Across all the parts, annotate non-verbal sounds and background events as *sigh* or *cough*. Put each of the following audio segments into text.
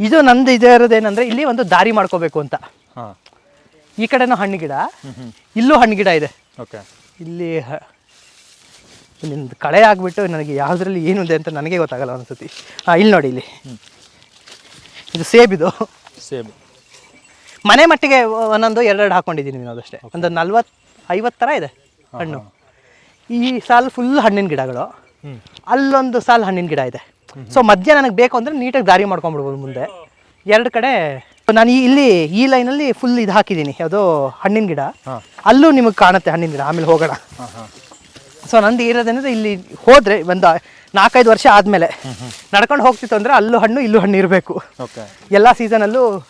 ಇದು ನಂದು ಇದೇ ಇರೋದೇನಂದ್ರೆ ಇಲ್ಲಿ ಒಂದು ದಾರಿ ಮಾಡ್ಕೋಬೇಕು ಅಂತ. ಹಾಂ. ಈ ಕಡೆನೂ ಹಣ್ಣು ಗಿಡ. ಇಲ್ಲೂ ಹಣ್ಣು ಗಿಡ ಇದೆ. ಓಕೆ. ಇಲ್ಲಿ ಇಲ್ಲಿಂದ ನಿಮ್ದು ಕಳೆ ಆಗಿಬಿಟ್ಟು ನನಗೆ ಯಾವುದ್ರಲ್ಲಿ ಏನು ಇದೆ ಅಂತ ನನಗೆ ಗೊತ್ತಾಗಲ್ಲ ಒಂದ್ಸತಿ. ಹಾಂ ಇಲ್ಲಿ ನೋಡಿ ಇಲ್ಲಿ. ಇದು ಸೇಬ್ ಇದು. ಸೇಬ್. ಮನೆ ಮಟ್ಟಿಗೆ ಒಂದೊಂದು ಎರಡೆರಡು ಹಾಕೊಂಡಿದ್ದೀನಿ ನಾನು ಅದಷ್ಟೇ. ಒಂದು ನಲ್ವತ್ತು ಐವತ್ತು ಥರ ಇದೆ ಹಣ್ಣು. ಈ ಸಾಲು ಫುಲ್ ಹಣ್ಣಿನ ಗಿಡಗಳು. ಅಲ್ಲೊಂದು ಸಾಲು ಹಣ್ಣಿನ ಗಿಡ ಇದೆ. ಸೊ ಮಧ್ಯ ನನಗೆ ಬೇಕು ಅಂದರೆ ನೀಟಾಗಿ ದಾರಿ ಮಾಡ್ಕೊಂಡ್ಬಿಡ್ಬೋದು ಮುಂದೆ. ಎರಡು ಕಡೆ ನಾನು ಈ- ಇಲ್ಲಿ ಈ ಲೈನಲ್ಲಿ ಫುಲ್ ಇದು ಹಾಕಿದ್ದೀನಿ. ಯಾವುದೋ ಹಣ್ಣಿನ ಗಿಡ. ಅಲ್ಲೂ ನಿಮಗೆ ಕಾಣುತ್ತೆ ಹಣ್ಣಿನ ಗಿಡ. ಆಮೇಲೆ ಹೋಗೋಣ. ಸೊ ನಂದು ಇರೋದೇನಂದ್ರೆ ಇಲ್ಲಿ ಹೋದರೆ ಒಂದು ನಾಲ್ಕೈದು ವರ್ಷ ಆದಮೇಲೆ ನಡ್ಕೊಂಡು ಹೋಗ್ತಿತ್ತು ಅಂದರೆ ಅಲ್ಲೂ ಹಣ್ಣು ಇಲ್ಲೂ ಹಣ್ಣು ಇರಬೇಕು. ಓಕೆ ಎಲ್ಲ ಸೀಸನಲ್ಲೂ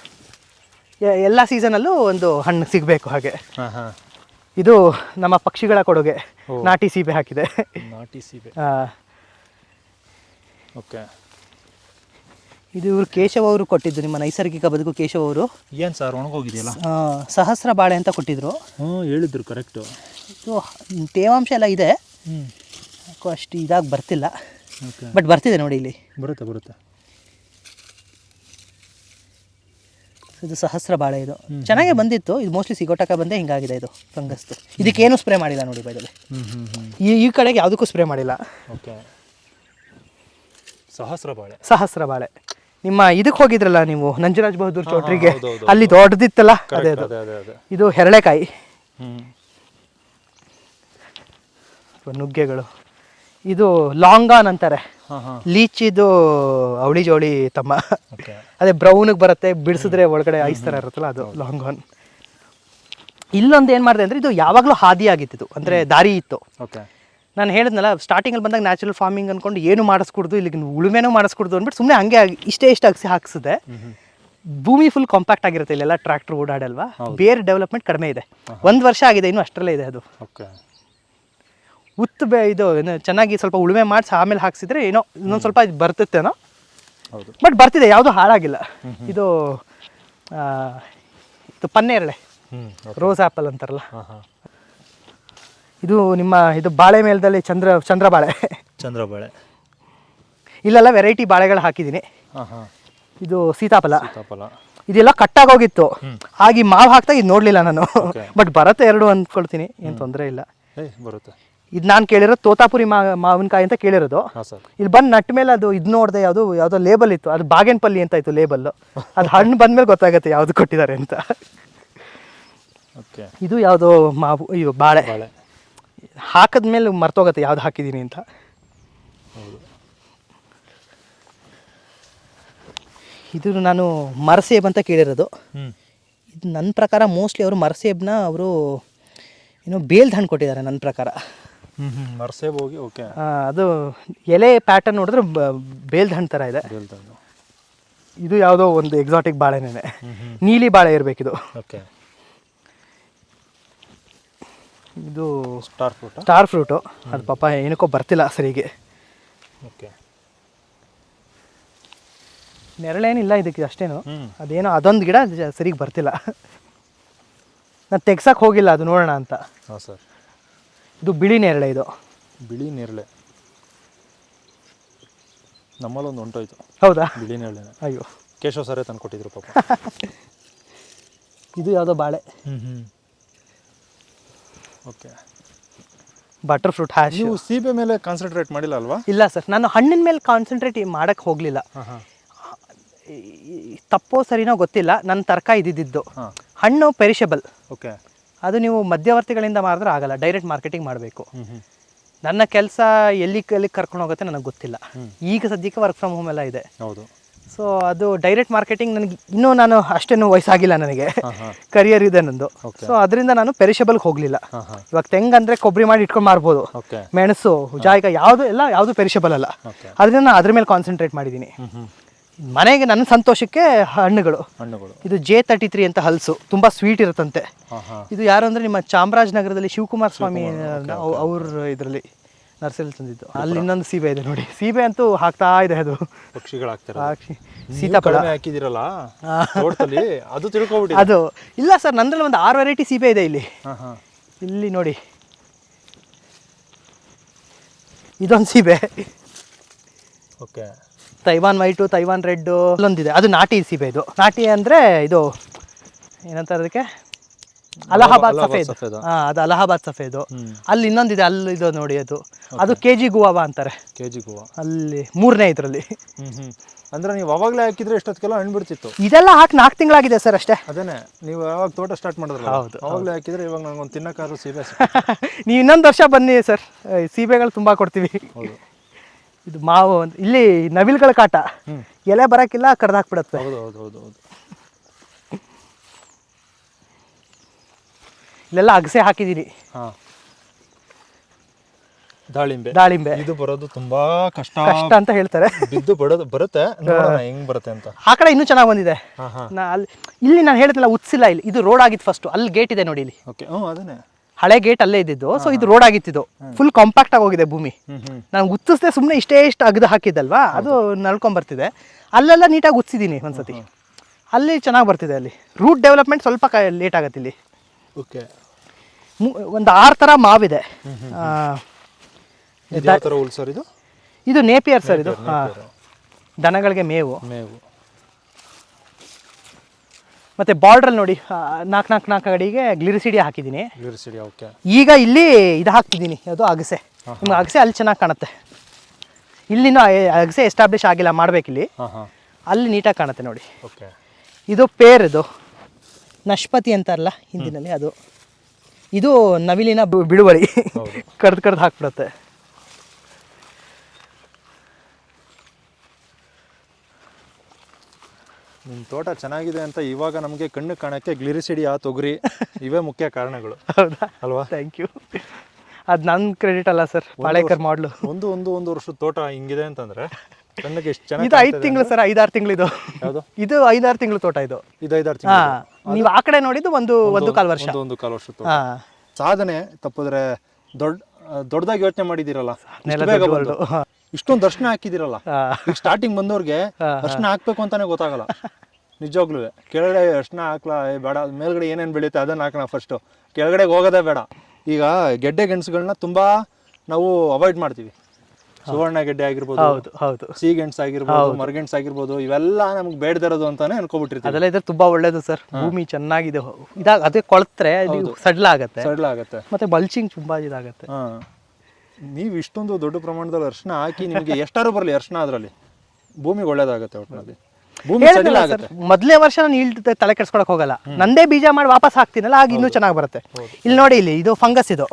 ಎಲ್ಲ ಸೀಸನಲ್ಲೂ ಒಂದು ಹಣ್ಣು ಸಿಗಬೇಕು ಹಾಗೆ. ಹಾಂ ಹಾಂ. ಇದು ನಮ್ಮ ಪಕ್ಷಿಗಳ ಕೊಡುಗೆ. ನಾಟಿ ಸೀಬೆ ಹಾಕಿದೆ. ನಾಟಿ ಸೀಬೆ. ಆ, ಓಕೆ. ಇದು ಇವರು ಕೇಶವ ಅವರು ಕೊಟ್ಟಿದ್ದು ನಿಮ್ಮ ನೈಸರ್ಗಿಕ ಬದುಕು ಕೇಶವ ಅವರು. ಏನು ಸರ್ ಒಣಗೋಗಿದೆಯಲ್ಲ? ಆ, ಸಹಸ್ರ ಬಾಳೆ ಅಂತ ಕೊಟ್ಟಿದ್ರು. ಹ್ಞೂ ಹೇಳಿದ್ರು ಕರೆಕ್ಟು. ಇದು ತೇವಾಂಶ ಎಲ್ಲ ಇದೆ. ಹ್ಞೂ ಯಾಕೋ ಅಷ್ಟು ಇದಾಗಿ ಬರ್ತಿಲ್ಲ. ಓಕೆ. ಬಟ್ ಬರ್ತಿದೆ ನೋಡಿ ಇಲ್ಲಿ. ಬರುತ್ತೆ ಬರುತ್ತೆ. ಇದು ಸಹಸ್ರ ಬಾಳೆ ಇದು. ಚೆನ್ನಾಗೇ ಬಂದಿತ್ತು. ಇದು ಮೋಸ್ಟ್ಲಿ ಸಿಗೋಟಕ ಬಂದೇ ಹಿಂಗಾಗಿದೆ ಇದು ಫಂಗಸ್ದು ಇದಕ್ಕೇನು ಸ್ಪ್ರೇ ಮಾಡಿಲ್ಲ ನೋಡಿ ಬೈದಲ್ಲಿ ಹ್ಞೂ ಹ್ಞೂ ಹ್ಞೂ ಈ ಈ ಕಡೆಗೆ ಯಾವುದಕ್ಕೂ ಸ್ಪ್ರೇ ಮಾಡಿಲ್ಲ. ಓಕೆ. ಸಹಸ್ರ ಬಾಳೆ. ಸಹಸ್ರ ಬಾಳೆ. ನಿಮ್ಮ ಇದಕ್ಕೆ ಹೋಗಿದ್ರಲ್ಲ ನೀವು ನಂಜರಾಜ್ ಬಹದ್ದೂರ್ ಚೌಟ್ರಿಗೆ? ಅಲ್ಲಿ ದೊಡ್ಡದಿತ್ತಲ್ಲ? ಅದೇ ಅದು. ಇದು ಹೆರಳೆಕಾಯಿ. ನುಗ್ಗೆಗಳು. ಇದು ಲಾಂಗಾನ್ ಅಂತಾರೆ. ಲೀಚಿದು ಅವಳಿ ಜೋಳಿ ತಮ್ಮ. ಅದೇ ಬ್ರೌನಿಗೆ ಬರುತ್ತೆ ಬಿಡಿಸಿದ್ರೆ ಒಳಗಡೆ ಐಸ್ ಥರ ಇರುತ್ತಲ್ಲ ಅದು ಲಾಂಗಾನ್. ಇಲ್ಲೊಂದು ಏನು ಮಾಡಿದೆ ಅಂದರೆ ಇದು ಯಾವಾಗಲೂ ಹಾದಿ ಆಗಿತ್ತು ಅಂದರೆ ದಾರಿ ಇತ್ತು. ಓಕೆ. ನಾನು ಹೇಳಿದ್ನಲ್ಲ ಸ್ಟಾರ್ಟಿಂಗಲ್ಲಿ ಬಂದಾಗ ನ್ಯಾಚುರಲ್ ಫಾರ್ಮಿಂಗ್ ಅಂದ್ಕೊಂಡು ಏನು ಮಾಡಿಸ್ಕೊಡ್ದು ಇಲ್ಲಿಗೆ ಉಳುಮೆನೂ ಮಾಡಿಸ್ಕೊಡ್ದು ಅಂದ್ಬಿಟ್ಟು ಸುಮ್ಮನೆ ಹಂಗೆ ಇಷ್ಟೇ ಇಷ್ಟು ಅಗಸಿ ಹಾಕ್ಸಿದೆ. ಭೂಮಿ ಫುಲ್ ಕಾಂಪ್ಯಾಕ್ಟ್ ಆಗಿರುತ್ತೆ ಇಲ್ಲೆಲ್ಲ ಟ್ರ್ಯಾಕ್ಟರ್ ಓಡಾಡಲ್ವಾ? ಬೇರೆ ಡೆವಲಪ್ಮೆಂಟ್ ಕಡಿಮೆ ಇದೆ. ಒಂದು ವರ್ಷ ಆಗಿದೆ ಇನ್ನು ಅಷ್ಟರಲ್ಲೇ ಇದೆ ಅದು. ಓಕೆ. ಉತ್ತು ಬೆ ಇದು ಏನು ಚೆನ್ನಾಗಿ ಸ್ವಲ್ಪ ಉಳುಮೆ ಮಾಡಿಸಿ ಆಮೇಲೆ ಹಾಕ್ಸಿದ್ರೆ ಏನೋ ಇನ್ನೊಂದು ಸ್ವಲ್ಪ ಇದು ಬರ್ತಿತ್ತೇನೋ ಬಟ್ ಬರ್ತಿದೆ ಯಾವುದೂ ಹಾಳಾಗಿಲ್ಲ. ಇದು ಇದು ಪನ್ನೇರಳೆ. ರೋಸ್ ಆ್ಯಪಲ್ ಅಂತಾರಲ್ಲ. ಇದು ನಿಮ್ಮ ಇದು ಬಾಳೆ ಮೇಲದಲ್ಲಿ ಚಂದ್ರ ಚಂದ್ರ ಬಾಳೆ ಚಂದ್ರ ಬಾಳೆ ಇಲ್ಲೆಲ್ಲ ವೆರೈಟಿ ಬಾಳೆಗಳು ಹಾಕಿದ್ದೀನಿ. ಹಾಂ ಹಾಂ. ಇದು ಸೀತಾಫಲ. ಸೀತಾಫಲ. ಇದೆಲ್ಲ ಕಟ್ಟಾಗೋಗಿತ್ತು ಹಾಗೆ ಮಾವು ಹಾಕ್ತಾ ಇದು ನೋಡಲಿಲ್ಲ ನಾನು. *laughs* ಬಟ್ ಬರುತ್ತೆ ಎರಡು ಅಂದ್ಕೊಳ್ತೀನಿ ಏನು ತೊಂದರೆ ಇಲ್ಲ. ಬರುತ್ತೆ. ಇದು ನಾನು ಕೇಳಿರೋದು ತೋತಾಪುರಿ ಮಾ ಮಾವಿನಕಾಯಿ ಅಂತ ಕೇಳಿರೋದು. ಇಲ್ಲಿ ಬಂದು ನಟ್ ಮೇಲೆ ಅದು ಇದು ನೋಡಿದೆ ಯಾವುದು ಯಾವುದೋ ಲೇಬಲ್ ಇತ್ತು. ಅದು ಬಾಗೇನಪಲ್ಲಿ ಅಂತ ಇತ್ತು ಲೇಬಲ್ಲು *laughs* ಅದು ಹಣ್ಣು ಬಂದ್ಮೇಲೆ ಗೊತ್ತಾಗುತ್ತೆ ಯಾವುದು ಕೊಟ್ಟಿದ್ದಾರೆ ಅಂತ. ಓಕೆ ಇದು ಯಾವುದೋ ಮಾವು ಅಯ್ಯೋ ಬಾಳೆ. ಬಾಳೆ. ಹಾಕಿದ್ಮೇಲೆ ಮರ್ತೋಗತ್ತೆ ಯಾವ್ದು ಹಾಕಿದ್ದೀನಿ ಅಂತ. ಹೌದು ಇದು ನಾನು ಮರಸೇಬ್ ಅಂತ ಕೇಳಿರೋದು. ಇದು ನನ್ನ ಪ್ರಕಾರ ಮೋಸ್ಟ್ಲಿ ಅವರು ಮರಸೇಬ್ನ ಅವರು ಏನೋ ಬೇಲ್ದ ಹಣ್ಣು ಕೊಟ್ಟಿದ್ದಾರೆ ನನ್ನ ಪ್ರಕಾರ. ಮರಸೇಬ್ ಹೋಗಿ ಓಕೆ. ಅದು ಎಲೆ ಪ್ಯಾಟರ್ನ್ ನೋಡಿದ್ರೆ ಬೇಲ್ದ ಹಣ್ಣು ಥರ ಇದೆ. ಇದು ಯಾವುದೋ ಒಂದು ಎಕ್ಸಾಟಿಕ್ ಬಾಳೆನೇ ನೀಲಿ ಬಾಳೆ ಇರಬೇಕಿದು. ಓಕೆ. ಇದು ಸ್ಟಾರ್ ಫ್ರೂಟ್? Star fruit. ಅದು ಪಾಪ ಏನಕ್ಕೋ ಬರ್ತಿಲ್ಲ ಸರಿಗೆ. ಓಕೆ. ನೆರಳೇನಿಲ್ಲ ಇದಕ್ಕೆ ಅಷ್ಟೇನು. ಅದೇನೋ ಅದೊಂದು ಗಿಡ ಸರಿಗೆ ಬರ್ತಿಲ್ಲ. ನಾನು ತೆಗ್ಸಕ್ಕೆ ಹೋಗಿಲ್ಲ ಅದು ನೋಡೋಣ ಅಂತ. ಹಾಂ ಸರ್. ಇದು ಬಿಳಿ ನೇರಳೆ ಇದು. ಬಿಳಿ ನೇರಳೆ. ನಮ್ಮಲ್ಲೊಂದು ಹೊಂಟೋಯ್ತು ಹೌದಾ? ಬಿಳಿ ನೇರಳೆ ಅಯ್ಯೋ. ಕೇಶವ ಸರೇ ತಂದು ಕೊಟ್ಟಿದ್ರು ಪಾಪ. *laughs* ಇದು ಯಾವುದೋ ಬಾಳೆ. ಹ್ಞೂ ಹ್ಞೂ ಓಕೆ ಬಟರ್ ಫ್ರೂಟ್ ಹ್ಯಾಶ್ ನೀವು ಸೀಬೆ ಮೇಲೆ ಕಾನ್ಸಂಟ್ರೇಟ್ ಮಾಡಿಲ್ಲ ಅಲ್ವಾ? ಇಲ್ಲ ಸರ್ ನಾನು ಹಣ್ಣಿನ ಮೇಲೆ ಕಾನ್ಸಂಟ್ರೇಟ್ ಮಾಡಕ್ಕೆ ಹೋಗಲಿಲ್ಲ. ತಪ್ಪೋ ಸರಿನೋ ಗೊತ್ತಿಲ್ಲ ನನ್ನ ತರ್ಕ ಇದ್ದಿದ್ದು. ಹಣ್ಣು ಪೆರಿಷಬಲ್ ಓಕೆ ಅದು ನೀವು ಮಧ್ಯವರ್ತಿಗಳಿಂದ ಮಾಡಿದ್ರೆ ಆಗಲ್ಲ ಡೈರೆಕ್ಟ್ ಮಾರ್ಕೆಟಿಂಗ್ ಮಾಡಬೇಕು. ನನ್ನ ಕೆಲಸ ಎಲ್ಲಿ ಎಲ್ಲಿ ಕರ್ಕೊಂಡು ಹೋಗುತ್ತೆ ನನಗೆ ಗೊತ್ತಿಲ್ಲ. ಈಗ ಸದ್ಯಕ್ಕೆ ವರ್ಕ್ ಫ್ರಮ್ ಹೋಮ್ ಎಲ್ಲ ಇದೆ. ಹೌದು. ಸೊ ಅದು ಡೈರೆಕ್ಟ್ ಮಾರ್ಕೆಟಿಂಗ್ ನನಗೆ ಇನ್ನೂ ನಾನು ಅಷ್ಟೇನು ವಯಸ್ಸಾಗಿಲ್ಲ ನನಗೆ. ಕರಿಯರ್ ಇದೆ ನಂದು. ಸೊ ಅದರಿಂದ ನಾನು ಪೆರಿಷಬಲ್ಗೆ ಹೋಗಲಿಲ್ಲ. ಇವಾಗ ತೆಂಗ್ ಅಂದರೆ ಕೊಬ್ಬರಿ ಮಾಡಿ ಇಟ್ಕೊಂಡು ಮಾರ್ಬೋದು. ಮೆಣಸು ಜಾಯಿಕ ಯಾವುದು ಎಲ್ಲ ಯಾವುದು ಪೆರಿಷಬಲ್ ಅಲ್ಲ. ಅದರಿಂದ ನಾನು ಅದ್ರ ಮೇಲೆ ಕಾನ್ಸಂಟ್ರೇಟ್ ಮಾಡಿದ್ದೀನಿ. ಮನೆಗೆ ನನ್ನ ಸಂತೋಷಕ್ಕೆ ಹಣ್ಣುಗಳು. ಹಣ್ಣುಗಳು. ಇದು ಜೆ ತರ್ಟಿ ತ್ರೀ ಅಂತ ಹಲಸು. ತುಂಬ ಸ್ವೀಟ್ ಇರುತ್ತಂತೆ. ಇದು ಯಾರು ಅಂದ್ರೆ ನಿಮ್ಮ ಚಾಮರಾಜನಗರದಲ್ಲಿ ಶಿವಕುಮಾರ್ ಸ್ವಾಮಿ ಅವ್ರ ಇದರಲ್ಲಿ. ನರ್ಸರಿ ತಂದಿದ್ದು. ಅಲ್ಲಿ ಇನ್ನೊಂದು ಸೀಬೆ ಇದೆ ನೋಡಿ. ಸೀಬೆ ಅಂತೂ ಹಾಕ್ತಾ ಇದೆ ಅದು. ಪಕ್ಷಿಗಳಾಗ್ತಾರ ಹಾಕಿ ಸೀತಾಫಲ ಕಡಿಮೆ ಹಾಕಿದಿರಲ್ಲ ತೋಟದಲ್ಲಿ ಅದು ತಿಳ್ಕೊಬಿಡಿ ಅದು ಇಲ್ಲ ಸರ್ ನಂದ್ರಲ್ಲಿ ಒಂದು ಆರು ವೆರೈಟಿ ಸೀಬೆ ಇದೆ ಇಲ್ಲಿ. ಇಲ್ಲಿ ನೋಡಿ. ಇದೊಂದು ಸೀಬೆ. Okay. Taiwan white Taiwan red ಅಲ್ಲೊಂದಿದೆ. ಅದು ನಾಟಿ ಸೀಬೆ ಇದು. ನಾಟಿ ಅಂದರೆ ಇದು ಏನಂತಾರೆ ಅದಕ್ಕೆ? ಅಲಹಾಬಾದ್ ಸಫೇದ್. ಹಾ ಅದು ಅಲಹಾಬಾದ್ ಸಫೇದು. ಅಲ್ಲಿ ಇನ್ನೊಂದಿದೆ ಅಲ್ಲಿ ಇದು ನೋಡಿ ಅದು. ಅದು ಕೆ ಜಿ ಗುವಾವ ಅಂತಾರೆ. ಕೆ ಜಿ ಗುವಾ ಅಲ್ಲಿ ಮೂರನೇ ಇದರಲ್ಲಿ. ಅಂದ್ರೆ ನೀವು ಅವಾಗಲೇ ಹಾಕಿದ್ರೆ ಎಷ್ಟೊತ್ತಿಗೆಲ್ಲ ಹಣ್ಣು ಬಿಡ್ತಿತ್ತು? ಇದೆಲ್ಲ ಹಾಕಿ ನಾಲ್ಕು ತಿಂಗಳಾಗಿದೆ ಸರ್ ಅಷ್ಟೇ. ಅದೇನೆ ನೀವು ಯಾವಾಗ ತೋಟ ಸ್ಟಾರ್ಟ್ ಮಾಡಿದ್ರಲ್ಲ? ಹೌದು, ಅವಾಗಲೇ ಹಾಕಿದ್ರೆ ಇವಾಗ ನಂಗೊಂದು ತಿನ್ನಕ್ಕಾದ್ರೂ ಸೀಬೆ. *laughs* ನೀವು ಇನ್ನೊಂದು ವರ್ಷ ಬನ್ನಿ ಸರ್. ಸೀಬೆಗಳು ತುಂಬ ಕೊಡ್ತೀವಿ. ಹೌದು. ಇದು ಮಾವು ಇಲ್ಲಿ ನವಿಲ್ಗಳ ಕಾಟ. ಎಲೆ ಬರೋಕ್ಕಿಲ್ಲ ಕಡ್ದು ಹಾಕ್ಬಿಡತ್ತೆ. ಹೌದು ಹೌದು ಹೌದು ಹೌದು. ಇಲ್ಲೆಲ್ಲ ಅಗಸೆ ಹಾಕಿದ್ದೀನಿ ಹಾ. ದಾಳಿಂಬೆ. ದಾಳಿಂಬೆ. ಇದು ಬರೋದು ತುಂಬಾ ಕಷ್ಟ. ಕಷ್ಟ ಅಂತ ಹೇಳ್ತಾರೆ. ಬಿದ್ದು ಬರೋದು ಬರುತ್ತೆ *laughs* ಹೆಂಗ್ ಬರುತ್ತೆ ಅಂತ. ಆ ಕಡೆ ಇನ್ನೂ ಚೆನ್ನಾಗಿ ಬಂದಿದೆ. ನಾ ಅಲ್ಲಿ ಇಲ್ಲಿ ನಾನು ಹೇಳಿದ್ನಲ್ಲ ಉತ್ಸಿಲ್ಲ ಇಲ್ಲಿ. ಇದು ರೋಡ್ ಆಗಿತ್ತು ಫಸ್ಟ್ ಅಲ್ಲಿ ಗೇಟ್ ಇದೆ ನೋಡಿ ಇಲ್ಲಿ. ಓಕೆ ಹ್ಞೂ ಅದನ್ನೇ. ಹಳೆ ಗೇಟ್ ಅಲ್ಲೇ ಇದ್ದಿದ್ದು. ಸೊ ಇದು ರೋಡ್ ಆಗಿತ್ತಿದ್ದು. ಫುಲ್ ಕಾಂಪ್ಯಾಕ್ಟ್ ಆಗಿ ಹೋಗಿದೆ ಭೂಮಿ. ನಾನು ಉತ್ತಿಸ್ದೆ ಸುಮ್ಮನೆ ಇಷ್ಟೇ ಇಷ್ಟು ಅಗದು ಹಾಕಿದ್ದಲ್ವಾ? ಅದು ನಳ್ಕೊಂಬರ್ತಿದೆ. ಅಲ್ಲೆಲ್ಲ ನೀಟಾಗಿ ಉತ್ಸಿದ್ದೀನಿ ಒಂದ್ಸತಿ. ಅಲ್ಲಿ ಚೆನ್ನಾಗಿ ಬರ್ತಿದೆ ಅಲ್ಲಿ. ರೂಟ್ ಡೆವಲಪ್ಮೆಂಟ್ ಸ್ವಲ್ಪ ಲೇಟ್ ಆಗುತ್ತೆ ಇಲ್ಲಿ. ಓಕೆ. ಒಂದು ಆರು ಥರ ಮಾವಿದೆ. ಸರ್ ಇದು? ಇದು ನೇಪಿಯರ್ ಸರ್ ಇದು. ದನಗಳಿಗೆ ಮೇವು. ಮೇವು. ಮತ್ತೆ ಬಾರ್ಡ್ರಲ್ಲಿ ನೋಡಿ ನಾಲ್ಕು ನಾಲ್ಕು ನಾಲ್ಕು ಅಡಿಗೆ ಗ್ಲಿರಿಸಿಡಿ ಹಾಕಿದ್ದೀನಿ. ಓಕೆ. ಈಗ ಇಲ್ಲಿ ಇದು ಹಾಕ್ತಿದ್ದೀನಿ ಅದು ಅಗಸೆ. ನಿಮ್ಗೆ ಅಗಸೆ ಅಲ್ಲಿ ಚೆನ್ನಾಗಿ ಕಾಣುತ್ತೆ. ಇಲ್ಲಿನೂ ಅಗಸೆ ಎಸ್ಟಾಬ್ಲಿಷ್ ಆಗಿಲ್ಲ ಮಾಡ್ಬೇಕಿಲ್ಲಿ. ಅಲ್ಲಿ ನೀಟಾಗಿ ಕಾಣುತ್ತೆ ನೋಡಿ. ಓಕೆ. ಇದು ಪೇರ್ ಇದು. ನಶ್ಪತಿ ಅಂತಾರಲ್ಲ ಹಿಂದಿನಲ್ಲಿ ಅದು. ಇದು ನವಿಲಿನ ಬಿಡುವಳಿ. ಕಡ್ದು ಕಡ್ದು ಹಾಕ್ಬಿಡುತ್ತೆ. ನಿಮ್ಮ ತೋಟ ಚೆನ್ನಾಗಿದೆ ಅಂತ ಇವಾಗ ನಮಗೆ ಕಣ್ಣು ಕಾಣಕ್ಕೆ ಗ್ಲಿರಿಸಿಡಿ ಆ ತೊಗರಿ *laughs* ಇವೇ ಮುಖ್ಯ ಕಾರಣಗಳು. ಹೌದಾ? ಅಲ್ವಾ? ಥ್ಯಾಂಕ್ ಯು ಅದು ನನ್ನ ಕ್ರೆಡಿಟ್ ಅಲ್ಲ ಸರ್ ಪಾಳೇಕರ್ ಮಾಡ್ಲು. ಒಂದು ಒಂದು ಒಂದು ವರ್ಷದ ತೋಟ ಹಿಂಗಿದೆ ಅಂತಂದ್ರೆ ಕಣ್ಣಿಗೆ ಎಷ್ಟು ಇದು ಚೆನ್ನಾಗಿ ಐದು ತಿಂಗಳು ಸರ್ ಐದಾರು ತಿಂಗಳು ಇದು. ಯಾವುದು? ಇದು ಐದಾರು ತಿಂಗಳು ತೋಟ ಇದು. ಇದು ಐದಾರು ಹಾ. ತಿಂಗಳು ನೀವು ಆ ಕಡೆ ನೋಡಿದ್ದು ಒಂದು ಒಂದು ಕಾಲು ವರ್ಷ. ಒಂದು ಒಂದು ಕಾಲು ವರ್ಷ ಸಾಧನೆ ತಪ್ಪಿದ್ರೆ ದೊಡ್ಡ ದೊಡ್ಡದಾಗಿ ಯೋಚನೆ ಮಾಡಿದಿರಲ್ಲ. ಇಷ್ಟೊಂದು ದರ್ಶನ ಹಾಕಿದಿರಲ್ಲ ಈಗ ಸ್ಟಾರ್ಟಿಂಗ್ ಬಂದವ್ರಿಗೆ ದರ್ಶನ ಹಾಕ್ಬೇಕು ಅಂತಾನೆ ಗೊತ್ತಾಗಲ್ಲ. ನಿಜವಾಗ್ಲೂ. ಕೆಳಗಡೆ ಅರ್ಶನ ಹಾಕ್ಲಾ ಏ ಬೇಡ. ಮೇಲ್ಗಡೆ ಏನೇನು ಬೆಳೆಯುತ್ತೆ ಅದನ್ನ ಹಾಕೋಣ ಫಸ್ಟು ಕೆಳಗಡೆ ಹೋಗೋದೇ ಬೇಡ. ಈಗ ಗೆಡ್ಡೆ ಗೆಣಸುಗಳನ್ನ ತುಂಬಾ ನಾವು ಅವಾಯ್ಡ್ ಮಾಡ್ತೀವಿ. ಸುವರ್ಣ ಗೆಡ್ಡೆ ಆಗಿರ್ಬೋದು ಹೌದು ಹೌದು. ಸಿಗೆಣಸು ಆಗಿರ್ಬೋದು ಮರಗೆಣಸು ಆಗಿರ್ಬೋದು ಇವೆಲ್ಲ ನಮ್ಗೆ ಬೇಡದಿರೋದು ಅಂತಾನೆ ಅನ್ಕೊಬಿಟ್ಟಿರ್ತೀವಿ. ಅದೆಲ್ಲ ಇದ್ರೆ ತುಂಬಾ ಒಳ್ಳೇದು ಸರ್. ಭೂಮಿ ಚೆನ್ನಾಗಿದೆ. ಇದಾಗ ಅದೇ ಕೊಳತ್ರೆ ಸಡ್ಲ ಆಗತ್ತೆ ಸಡ್ಲ ಆಗತ್ತೆ ಮತ್ತೆ ಬಲ್ಚಿಂಗ್ ತುಂಬಾ ಇದಾಗತ್ತೆ. ಹಾ. ನೀವು ಇಷ್ಟೊಂದು ದೊಡ್ಡ ಪ್ರಮಾಣದಲ್ಲಿ ಅರ್ಶನ ಹಾಕಿ ನಿಮಗೆ ಎಷ್ಟಾರು ಬರಲಿ ಅರ್ಶನ ಅದರಲ್ಲಿ. ಭೂಮಿಗೆ ಒಳ್ಳೇದಾಗತ್ತೆ ಒಟ್ಟಿನಲ್ಲಿ ಮೊದಲೇ ವರ್ಷ ನಾನು ಈಲ್ಡ್ ತಲೆ ಕೆಡ್ಸ್ಕೊಳಕ್ ಹೋಗಲ್ಲ. ನಂದೇ ಬೀಜ ಮಾಡಿ ವಾಪಸ್ ಹಾಕ್ತೀನಲ್ಲ ಆಗ ಇನ್ನೂ ಚೆನ್ನಾಗಿ ಬರುತ್ತೆ. ಇಲ್ಲಿ ನೋಡಿ ಇಲ್ಲಿ ಇದು ಫಂಗಸ್ ಇದು.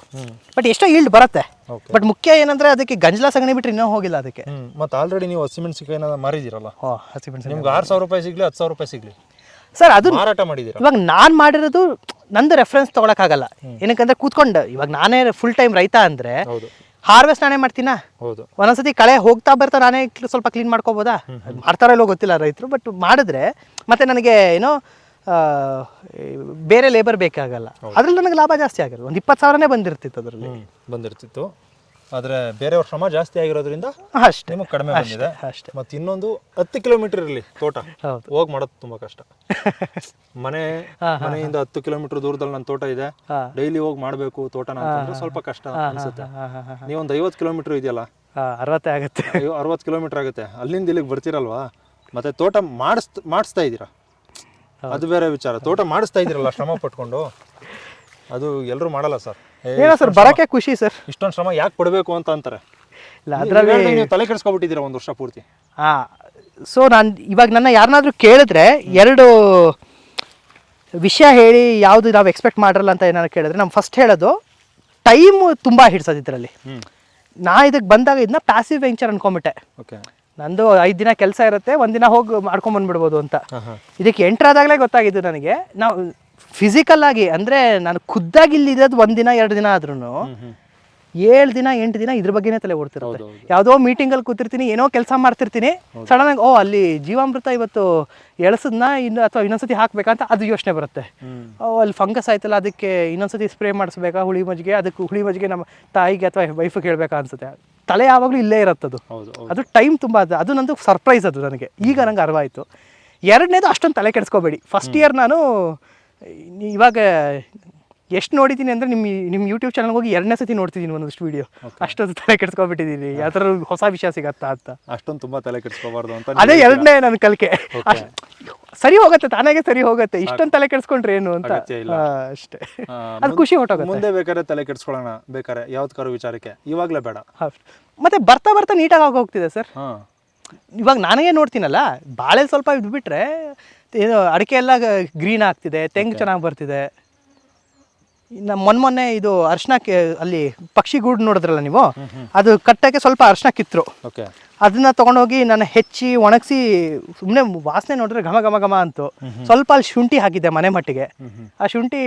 ಬಟ್ ಎಷ್ಟೋ ಈಲ್ಡ್ ಬರುತ್ತೆ. ಬಟ್ ಮುಖ್ಯ ಏನಂದ್ರೆ ಅದಕ್ಕೆ ಗಂಜಲ ಸಗಣಿ ಬಿಟ್ರೆ ಇನ್ನೂ ಹೋಗಿಲ್ಲ ಅದಕ್ಕೆ. ಮತ್ತೆ ಆಲ್ರೆಡಿ ನೀವು ಹಸಿಮೆಣಸಿಕಾಯಿ ಮಾರಿದಿರಲ್ಲ? ನಿಮ್ಗೆ ಆರು ಸಾವಿರ ರೂಪಾಯಿ ಸಿಗ್ಲಿ ಹತ್ತು ಸಾವಿರ ರೂಪಾಯಿ ಸಿಗ್ಲಿ? ಸರ್ ಅದು ಮಾರಾಟ ಮಾಡಿದ್ದೀರಾ ಇವಾಗ ನಾನು ಮಾಡಿರೋದು ನಂದು ರೆಫರೆನ್ಸ್ ತೊಗೊಳಕ್ಕಾಗಲ್ಲ ಏನಕ್ಕಂದ್ರೆ ಕೂತ್ಕೊಂಡು ಇವಾಗ ನಾನೇ ಫುಲ್ ಟೈಮ್ ರೈತ ಅಂದ್ರೆ ಹಾರ್ವೆಸ್ಟ್ ನಾನೇ ಮಾಡ್ತೀನಾ? ಹೌದು. ಒಂದೊಂದ್ಸತಿ ಕಳೆ ಹೋಗ್ತಾ ಬರ್ತಾ ನಾನೇ ಸ್ವಲ್ಪ ಕ್ಲೀನ್ ಮಾಡ್ಕೋಬೋದಾ? ಮಾಡ್ತಾರ ಇಲ್ಲೋ ಗೊತ್ತಿಲ್ಲ ರೈತರು ಬಟ್ ಮಾಡಿದ್ರೆ ಮತ್ತೆ ನನಗೆ ಏನೋ ಬೇರೆ ಲೇಬರ್ ಬೇಕಾಗಲ್ಲ. ಅದ್ರಲ್ಲಿ ನನಗೆ ಲಾಭ ಜಾಸ್ತಿ ಆಗಲ್ಲ. ಒಂದು ಇಪ್ಪತ್ತು ಸಾವಿರನೇ ಬಂದಿರ್ತಿತ್ತು ಅದರಲ್ಲಿ. ಬಂದಿರ್ತಿತ್ತು. ಆದ್ರೆ ಬೇರೆಯವ್ರ ಶ್ರಮ ಜಾಸ್ತಿ ಆಗಿರೋದ್ರಿಂದ ಅಷ್ಟೇ ನಿಮಗೆ ಕಡಿಮೆ ಬಂದಿದೆ. ಅಷ್ಟೇ. ಮತ್ತೆ ಇನ್ನೊಂದು ಹತ್ತು ಕಿಲೋಮೀಟರ್ ಇರಲಿ ತೋಟ. ಹೋಗಿ ಮಾಡೋದು ತುಂಬಾ ಕಷ್ಟ. *laughs* ಮನೆ ಮನೆಯಿಂದ ಹತ್ತು ಕಿಲೋಮೀಟರ್ ದೂರದಲ್ಲಿ ನನ್ನ ತೋಟ ಇದೆ. ಡೈಲಿ ಹೋಗಿ ಮಾಡಬೇಕು ತೋಟನ ಅಂತಂದ್ರೆ ಸ್ವಲ್ಪ ಕಷ್ಟ ಅನ್ಸುತ್ತೆ. ನೀವೊಂದು ಐವತ್ತು ಕಿಲೋಮೀಟರ್ ಇದೆಯಲ್ಲ? ಅರವತ್ತೇ ಆಗುತ್ತೆ. ಅರವತ್ತು ಕಿಲೋಮೀಟರ್ ಆಗುತ್ತೆ. ಅಲ್ಲಿಂದ ಇಲ್ಲಿಗೆ ಬರ್ತೀರಲ್ವಾ? ಮತ್ತೆ ತೋಟ ಮಾಡಿಸ್ ಮಾಡಿಸ್ತಾ ಇದ್ದೀರಾ? ಅದು ಬೇರೆ ವಿಚಾರ. ತೋಟ ಮಾಡಿಸ್ತಾ ಇದ್ದೀರಲ್ಲ ಶ್ರಮ ಪಟ್ಕೊಂಡು? ಅದು ಎಲ್ಲರೂ ಮಾಡಲ್ಲ ಸರ್. ಏನೋ ಸರ್ ಬರಕ್ಕೆ ಖುಷಿ ಸರ್. ಇಷ್ಟೊಂದು ಶ್ರಮ ಯಾಕೆ ಕೊಡಬೇಕು ಅಂತ ಅಂತಾರೆ? ಇಲ್ಲ ಅದರಲ್ಲಿ ನೀವು ತಲೆ ಕೆಡಿಸ್ಕೊಬಿಟ್ಟಿದ್ದೀರಾ ಒಂದು ವರ್ಷ ಪೂರ್ತಿ? ಹಾ ಸೊ ನಾನು ಇವಾಗ ನನ್ನ ಯಾರನ್ನಾದ್ರೂ ಕೇಳಿದ್ರೆ ಎರಡು ವಿಷಯ ಹೇಳಿ ಯಾವುದು ನಾವು ಎಕ್ಸ್ಪೆಕ್ಟ್ ಮಾಡಿರಲ್ಲ ಅಂತ ಏನಾದ್ರು ಕೇಳಿದ್ರೆ ನಮ್ಮ ಫಸ್ಟ್ ಹೇಳೋದು ಟೈಮ್ ತುಂಬ ಹಿಡ್ಸೋದು ಇದರಲ್ಲಿ. ನಾ ಇದಕ್ಕೆ ಬಂದಾಗ ಇದನ್ನ ಪ್ಯಾಸಿವ್ ವೆಂಚರ್ ಅನ್ಕೊಂಬಿಟ್ಟೆ. ಓಕೆ ನಂದು ಐದು ದಿನ ಕೆಲಸ ಇರುತ್ತೆ ಒಂದಿನ ಹೋಗಿ ಮಾಡ್ಕೊಂಡ್ ಬಂದ್ಬಿಡ್ಬೋದು ಅಂತ. ಇದಕ್ಕೆ ಎಂಟರ್ ಆದಾಗಲೇ ಗೊತ್ತಾಗಿದ್ದು ನನಗೆ. ನಾವು ಫಿಸಿಕಲ್ ಆಗಿ ಅಂದರೆ ನಾನು ಖುದ್ದಾಗಿ ಇಲ್ಲಿ ಇರೋದು ಒಂದಿನ ಎರಡು ದಿನ ಆದ್ರೂ ಏಳು ದಿನ ಎಂಟು ದಿನ ಇದ್ರ ಬಗ್ಗೆನೇ ತಲೆ ಓಡ್ತಿರೋದು ಯಾವುದೋ ಮೀಟಿಂಗ್ ಯಾವುದೋ ಮೀಟಿಂಗಲ್ಲಿ ಕೂತಿರ್ತೀನಿ ಏನೋ ಕೆಲಸ ಮಾಡ್ತಿರ್ತೀನಿ. ಸಡನ್ ಆಗಿ ಓ ಅಲ್ಲಿ ಜೀವಾಮೃತ ಇವತ್ತು ಎಳಸದ್ನ? ಇನ್ನು ಅಥವಾ ಇನ್ನೊಂದ್ಸತಿ ಹಾಕ್ಬೇಕಂತ ಅದು ಯೋಚನೆ ಬರುತ್ತೆ. ಅಲ್ಲಿ ಫಂಗಸ್ ಆಯ್ತಲ್ಲ ಅದಕ್ಕೆ ಇನ್ನೊಂದ್ಸತಿ ಸ್ಪ್ರೇ ಮಾಡಿಸ್ಬೇಕಾ ಹುಳಿ ಮಜ್ಜಿಗೆ? ಅದಕ್ಕೆ ಹುಳಿ ಮಜ್ಜಿಗೆ ನಮ್ಮ ತಾಯಿಗೆ ಅಥವಾ ವೈಫಿಗೆ ಹೇಳ್ಬೇಕಾ ಅನ್ಸುತ್ತೆ. ತಲೆ ಯಾವಾಗಲೂ ಇಲ್ಲೇ ಇರತ್ತದು. ಅದು ಟೈಮ್ ತುಂಬ ಅದು ಅದು ನಂದು ಸರ್ಪ್ರೈಸ್ ಅದು ನನಗೆ. ಈಗ ನಂಗೆ ಅರ್ವಾಯಿತು. ಎರಡನೇದು ಅಷ್ಟೊಂದು ತಲೆ ಕೆಡಿಸ್ಕೋಬೇಡಿ. ಫಸ್ಟ್ ಇಯರ್ ನಾನು ಇವಾಗ ಎಷ್ಟು ನೋಡಿದ್ದೀನಿ ಅಂದರೆ ನಿಮ್ಮ ನಿಮ್ಮ ಯೂಟ್ಯೂಬ್ ಚಾನಲ್ ಹೋಗಿ ಎರಡನೇ ಸತಿ ನೋಡ್ತಿದ್ದೀನಿ ಒಂದಷ್ಟು ವೀಡಿಯೋ ಅಷ್ಟೊಂದು ತಲೆ ಕೆಡ್ಸ್ಕೊಬಿಟ್ಟಿದ್ದೀನಿ ಯಾವ ಥರ ಹೊಸ ವಿಷಯ ಸಿಗತ್ತಾ ಅಂತ. ಅಷ್ಟೊಂದು ತುಂಬಾ ತಲೆ ಕೆಡಿಸ್ಕೋಬಾರ್ದು ಅಂತ ಅದೇ ಎರಡನೇ ನನ್ನ ಕಲಿಕೆ. ಸರಿ ಹೋಗುತ್ತೆ ತಾನಾಗೆ ಸರಿ ಹೋಗುತ್ತೆ. ಇಷ್ಟೊಂದು ತಲೆ ಕೆಡ್ಸ್ಕೊಂಡ್ರೆ ಏನು ಅಂತ. ಅಷ್ಟೇ. ಅದು ಖುಷಿ ಹೊಟ್ಟೋಗುತ್ತೆ ಮುಂದೆ ಬೇಕಾದ್ರೆ ತಲೆ ಕೆಡಿಸ್ಕೊಳ್ಳೋಣ ಬೇಕಾರೆ ಯಾವ್ದಕ್ಕಾರು ವಿಚಾರಕ್ಕೆ. ಇವಾಗಲೇ ಬೇಡ. ಮತ್ತೆ ಬರ್ತಾ ಬರ್ತಾ ನೀಟಾಗಿ ಆಗೋಗ್ತಿದೆ ಹೋಗ್ತಿದೆ ಸರ್ ಇವಾಗ ನಾನೇ ನೋಡ್ತೀನಲ್ಲ ಬಾಳೆ ಸ್ವಲ್ಪ ಇದು ಬಿಟ್ರೆ ಇದು ಅಡಿಕೆ ಎಲ್ಲ ಗ್ರೀನ್ ಆಗ್ತಿದೆ ತೆಂಗು ಚೆನ್ನಾಗಿ ಬರ್ತಿದೆ. ಇನ್ನು ಮೊನ್ನೆ ಮೊನ್ನೆ ಇದು ಅರ್ಶನ ಅಲ್ಲಿ ಪಕ್ಷಿ ಗೂಡು ನೋಡಿದ್ರಲ್ಲ ನೀವು? ಅದು ಕಟ್ಟಕ್ಕೆ ಸ್ವಲ್ಪ ಅರ್ಶನ ಕಿತ್ತರು ಓಕೆ ಅದನ್ನ ತಗೊಂಡೋಗಿ ನಾನು ಹೆಚ್ಚಿ ಒಣಗಿಸಿ ಸುಮ್ಮನೆ ವಾಸನೆ ನೋಡಿದ್ರೆ ಘಮ ಘಮ ಘಮ ಅಂತು. ಸ್ವಲ್ಪ ಅಲ್ಲಿ ಶುಂಠಿ ಹಾಕಿದ್ದೆ ಮನೆ ಮಟ್ಟಿಗೆ. ಆ ಶುಂಠಿ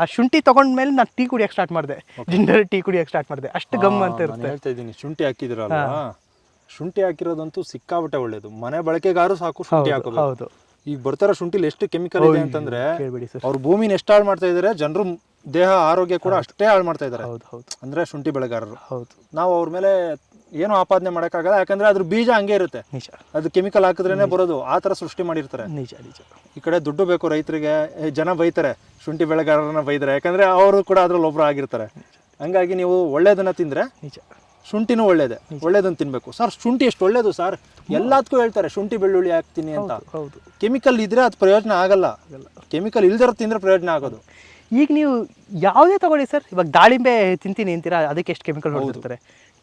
ಆ ಶುಂಠಿ ತಗೊಂಡ್ಮೇಲೆ ನಾನು ಟೀ ಕುಡಿಯಕ್ಕೆ ಸ್ಟಾರ್ಟ್ ಮಾಡಿದೆ. ಜಿಂಡರ್ ಟೀ ಕುಡಿಯಕ್ಕೆ ಸ್ಟಾರ್ಟ್ ಮಾಡಿದೆ. ಅಷ್ಟು ಗಮ್ ಅಂತ ಇರುತ್ತೆ. ಹೇಳ್ತಾ ಇದ್ದೀನಿ ಶುಂಠಿ ಹಾಕಿದ್ರಲ್ಲ ಶುಂಠಿ ಹಾಕಿರೋದಂತೂ ಸಿಕ್ಕಾಬಿಟ್ಟೆ ಒಳ್ಳೇದು. ಮನೆ ಬಳಕೆಗಾರು ಸಾಕು ಶುಂಠಿ ಹಾಕೋದು. ಹೌದು. ಈಗ ಬರ್ತಾರ ಶುಂಠಿಲಿ ಎಷ್ಟು ಕೆಮಿಕಲ್ ಇದೆ ಅಂತಂದ್ರೆ ಕೇಳ್ಬೇಡಿ ಸರ್. ಅವ್ರ ಭೂಮಿನ ಎಷ್ಟು ಹಾಳು ಮಾಡ್ತಾ ಇದಾರೆ? ಜನರು ದೇಹ ಆರೋಗ್ಯ ಕೂಡ ಅಷ್ಟೇ ಹಾಳು ಮಾಡ್ತಾ ಇದಾರೆ. ಹೌದು ಹೌದು. ಅಂದ್ರೆ ಶುಂಠಿ ಬೆಳೆಗಾರರು. ಹೌದು. ನಾವು ಅವ್ರ ಮೇಲೆ ಏನು ಆಪಾದನೆ ಮಾಡೋಕ್ಕಾಗಲ್ಲ ಯಾಕಂದ್ರೆ ಅದ್ರ ಬೀಜ ಹಂಗೆ ಇರುತ್ತೆ. ನಿಜ. ಅದು ಕೆಮಿಕಲ್ ಹಾಕಿದ್ರೇನೆ ಬರೋದು. ಆ ಥರ ಸೃಷ್ಟಿ ಮಾಡಿರ್ತಾರೆ. ನಿಜ ನಿಜ. ಈ ಕಡೆ ದುಡ್ಡು ಬೇಕು ರೈತರಿಗೆ ಜನ ಬೈತಾರೆ ಶುಂಠಿ ಬೆಳೆಗಾರರನ್ನ ಬೈತಾರೆ ಯಾಕಂದ್ರೆ ಅವರು ಕೂಡ ಅದ್ರಲ್ಲಿ ಒಬ್ರು ಆಗಿರ್ತಾರೆ. ಹಂಗಾಗಿ ನೀವು ಒಳ್ಳೇದನ್ನ ತಿಂದ್ರೆ ನಿಜ. ಶುಂಠಿನೂ ಒಳ್ಳೇದೆ. ಒಳ್ಳೇದನ್ನು ತಿನ್ಬೇಕು. ಸರ್ ಶುಂಠಿ ಎಷ್ಟು ಒಳ್ಳೇದು ಸರ್? ಎಲ್ಲದಕ್ಕೂ ಹೇಳ್ತಾರೆ ಶುಂಠಿ ಬೆಳ್ಳುಳ್ಳಿ ಹಾಕ್ತೀನಿ ಅಂತ. ಹೌದು ಕೆಮಿಕಲ್ ಇದ್ರೆ ಅದು ಪ್ರಯೋಜನ ಆಗಲ್ಲ. ಕೆಮಿಕಲ್ ಇಲ್ದಿರೋ ತಿಂದ್ರೆ ಪ್ರಯೋಜನ ಆಗೋದು. ಈಗ ನೀವು ಯಾವುದೇ ತಗೊಳ್ಳಿ ಸರ್ ಇವಾಗ ದಾಳಿಂಬೆ ತಿಂತೀನಿ ಅಂತೀರಾ ಅದಕ್ಕೆ ಎಷ್ಟು ಕೆಮಿಕಲ್ ಹೊಡೆದಿರ್ತಾರೆ?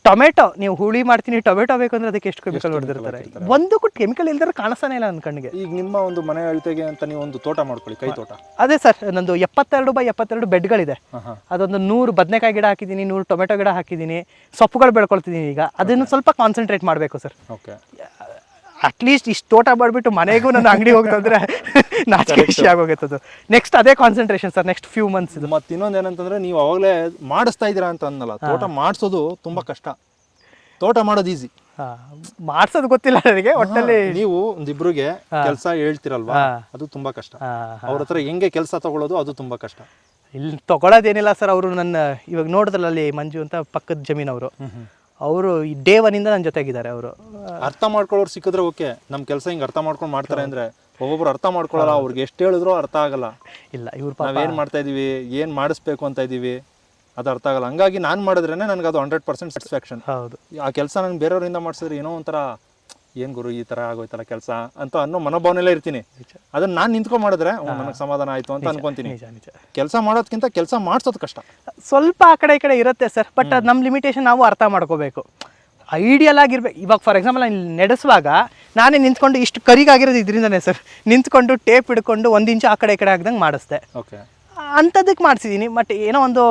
ಟೊಮೆಟೊ ನೀವು ಹುಳಿ ಮಾಡ್ತೀನಿ ಟೊಮೆಟೊ ಬೇಕು ಅಂದ್ರೆ ಅದಕ್ಕೆ ಎಷ್ಟು ಕೆಮಿಕಲ್ ಹೊಡೆದಿರ್ತಾರೆ? ಒಂದಕ್ಕೂ ಕೆಮಿಕಲ್ ಇಲ್ದ್ರೆ ಕಾಣಿಸ್ತಾನೆ ಇಲ್ಲ ನನ್ನ ಕಣ್ಣಿಗೆ. ಈಗ ನಿಮ್ಮ ಒಂದು ಮನೆ ಅಳತೆಗೆ ಅಂತ ನೀವು ಒಂದು ತೋಟ ಮಾಡ್ಕೊಳ್ಳಿ ಕೈ ತೋಟ. ಅದೇ ಸರ್ ನಂದು ಎಪ್ಪತ್ತೆರಡು ಬೈ ಎಪ್ಪತ್ತೆರಡು ಬೆಡ್ಗಳಿದೆ. ಅದೊಂದು ನೂರು ಬದನೆಕಾಯಿ ಗಿಡ ಹಾಕಿದ್ದೀನಿ ನೂರು ಟೊಮೆಟೊ ಗಿಡ ಹಾಕಿದ್ದೀನಿ ಸೊಪ್ಪುಗಳು ಬೆಳ್ಕೊಳ್ತಿದ್ದೀನಿ ಈಗ. ಅದನ್ನು ಸ್ವಲ್ಪ ಕಾನ್ಸಂಟ್ರೇಟ್ ಮಾಡಬೇಕು ಸರ್. ಓಕೆ ಅಟ್ಲೀಸ್ಟ್ ಇಷ್ಟು ತೋಟ ಮಾಡಿಬಿಟ್ಟು ಮನೆಗೂ ನನ್ನ ಅಂಗಡಿ ಹೋಗ್ತಂದ್ರೆ ನಾಚಿಕೆ ವಿಷಯ ಅದು ನೆಕ್ಸ್ಟ್ ಅದೇ concentration sir next few months ಇದು. ಮತ್ತೆ ಇನ್ನೊಂದು ಏನಂತಂದ್ರೆ ನೀವು ಅವಾಗಲೇ ಮಾಡಿಸ್ತಾ ಇದ್ದೀರಾ ಅಂತ ಅನ್ನಲ್ಲ ತೋಟ ಮಾಡಿಸೋದು ತುಂಬಾ ಕಷ್ಟ. ತೋಟ ಮಾಡೋದು ಈಸಿ ಮಾಡ್ಸೋದು ಗೊತ್ತಿಲ್ಲ ನನಗೆ ಒಟ್ಟಲ್ಲಿ ನೀವು ಒಂದಿಬ್ರಿಗೆ ಕೆಲಸ ಹೇಳ್ತಿರಲ್ವಾ? ಅದು ತುಂಬಾ ಕಷ್ಟ. ಅವ್ರ ಹತ್ರ ಹೆಂಗೆ ಕೆಲಸ ತಗೊಳ್ಳೋದು ಅದು ತುಂಬಾ ಕಷ್ಟ. ಇಲ್ಲಿ ತಗೊಳ್ಳೋದೇನಿಲ್ಲ ಸರ್ ಅವರು ನನ್ನ ಇವಾಗ ನೋಡಿದ್ರಲ್ಲ ಅಲ್ಲಿ ಮಂಜು ಅಂತ ಪಕ್ಕದ ಜಮೀನ್ ಅವರು ಈ ಡೇ ಒನ್ನಿಂದ ನನ್ನ ಜೊತೆಗಿದ್ದಾರೆ ಅವರು. ಅರ್ಥ ಮಾಡ್ಕೊಳ್ಳೋರು ಸಿಕ್ಕಿದ್ರೆ ಓಕೆ ನಮ್ಮ ಕೆಲಸ ಹಿಂಗೆ ಅರ್ಥ ಮಾಡ್ಕೊಂಡು ಮಾಡ್ತಾರೆ ಅಂದ್ರೆ ಒಬ್ಬೊಬ್ರು ಅರ್ಥ ಮಾಡ್ಕೊಳ್ಳಲ್ಲ ಅವ್ರಿಗೆ ಎಷ್ಟು ಹೇಳಿದ್ರು ಅರ್ಥ ಆಗಲ್ಲ. ಇಲ್ಲ ಇವ್ರು ನಾವೇನ್ ಮಾಡ್ತಾ ಇದೀವಿ ಏನ್ ಮಾಡಿಸ್ಬೇಕು ಅಂತ ಇದೀವಿ ಅದು ಅರ್ಥ ಆಗಲ್ಲ. ಹಂಗಾಗಿ ನಾನು ಮಾಡಿದ್ರೇನೆ ನನಗೆ ಅದು ಹಂಡ್ರೆಡ್ ಪರ್ಸೆಂಟ್ ಸ್ಯಾಟಿಸ್ಫ್ಯಾಕ್ಷನ್ ಹೌದು. ಆ ಕೆಲಸ ನಾನು ಬೇರೆಯವರಿಂದ ಮಾಡಿಸಿದ್ರೆ ಏನೋ ಒಂಥರ ಏನ್ ಗುರು ಈ ತರ ಆಗೋಯ್ತಲ್ಲ ಕೆಲಸ ಅಂತ ಅನ್ನೋ ಮನೋಭಾವನೆಲ್ಲ ಇರ್ತೀನಿ. ಅದನ್ನ ನಾನು ನಿಂತ್ಕೊಂಡ್ ಮಾಡಿದ್ರೆ ನನಗೆ ಸಮಾಧಾನ ಆಯ್ತು ಅಂತ ಅನ್ಕೊಂತೀನಿ. ಕೆಲಸ ಮಾಡೋದ್ಕಿಂತ ಕೆಲಸ ಮಾಡಿಸೋದು ಕಷ್ಟ. ಸ್ವಲ್ಪ ಆ ಕಡೆ ಈ ಕಡೆ ಇರುತ್ತೆ ಸರ್ ಬಟ್ ಅದು ನಮ್ಮ ಲಿಮಿಟೇಷನ್ ನಾವು ಅರ್ಥ ಮಾಡ್ಕೋಬೇಕು. ಐಡಿಯಲ್ ಆಗಿರ್ಬೇಕು ಇವಾಗ ಫಾರ್ ಎಕ್ಸಾಂಪಲ್ ನಾನು ನಡೆಸುವಾಗ ನಾನೇ ನಿಂತ್ಕೊಂಡು ಇಷ್ಟು ಕರಿಗಾಗಿರೋದು ಇದರಿಂದನೇ ಸರ್. ನಿಂತ್ಕೊಂಡು ಟೇಪ್ ಹಿಡ್ಕೊಂಡು ಒಂದು ಇಂಚು ಆ ಕಡೆ ಈ ಕಡೆ ಆಗ್ದಂಗೆ ಮಾಡಿಸ್ದೆ. ಓಕೆ ಅಂಥದ್ದಕ್ಕೆ ಮಾಡಿಸಿದ್ದೀನಿ ಬಟ್ ಏನೋ ಒಂದು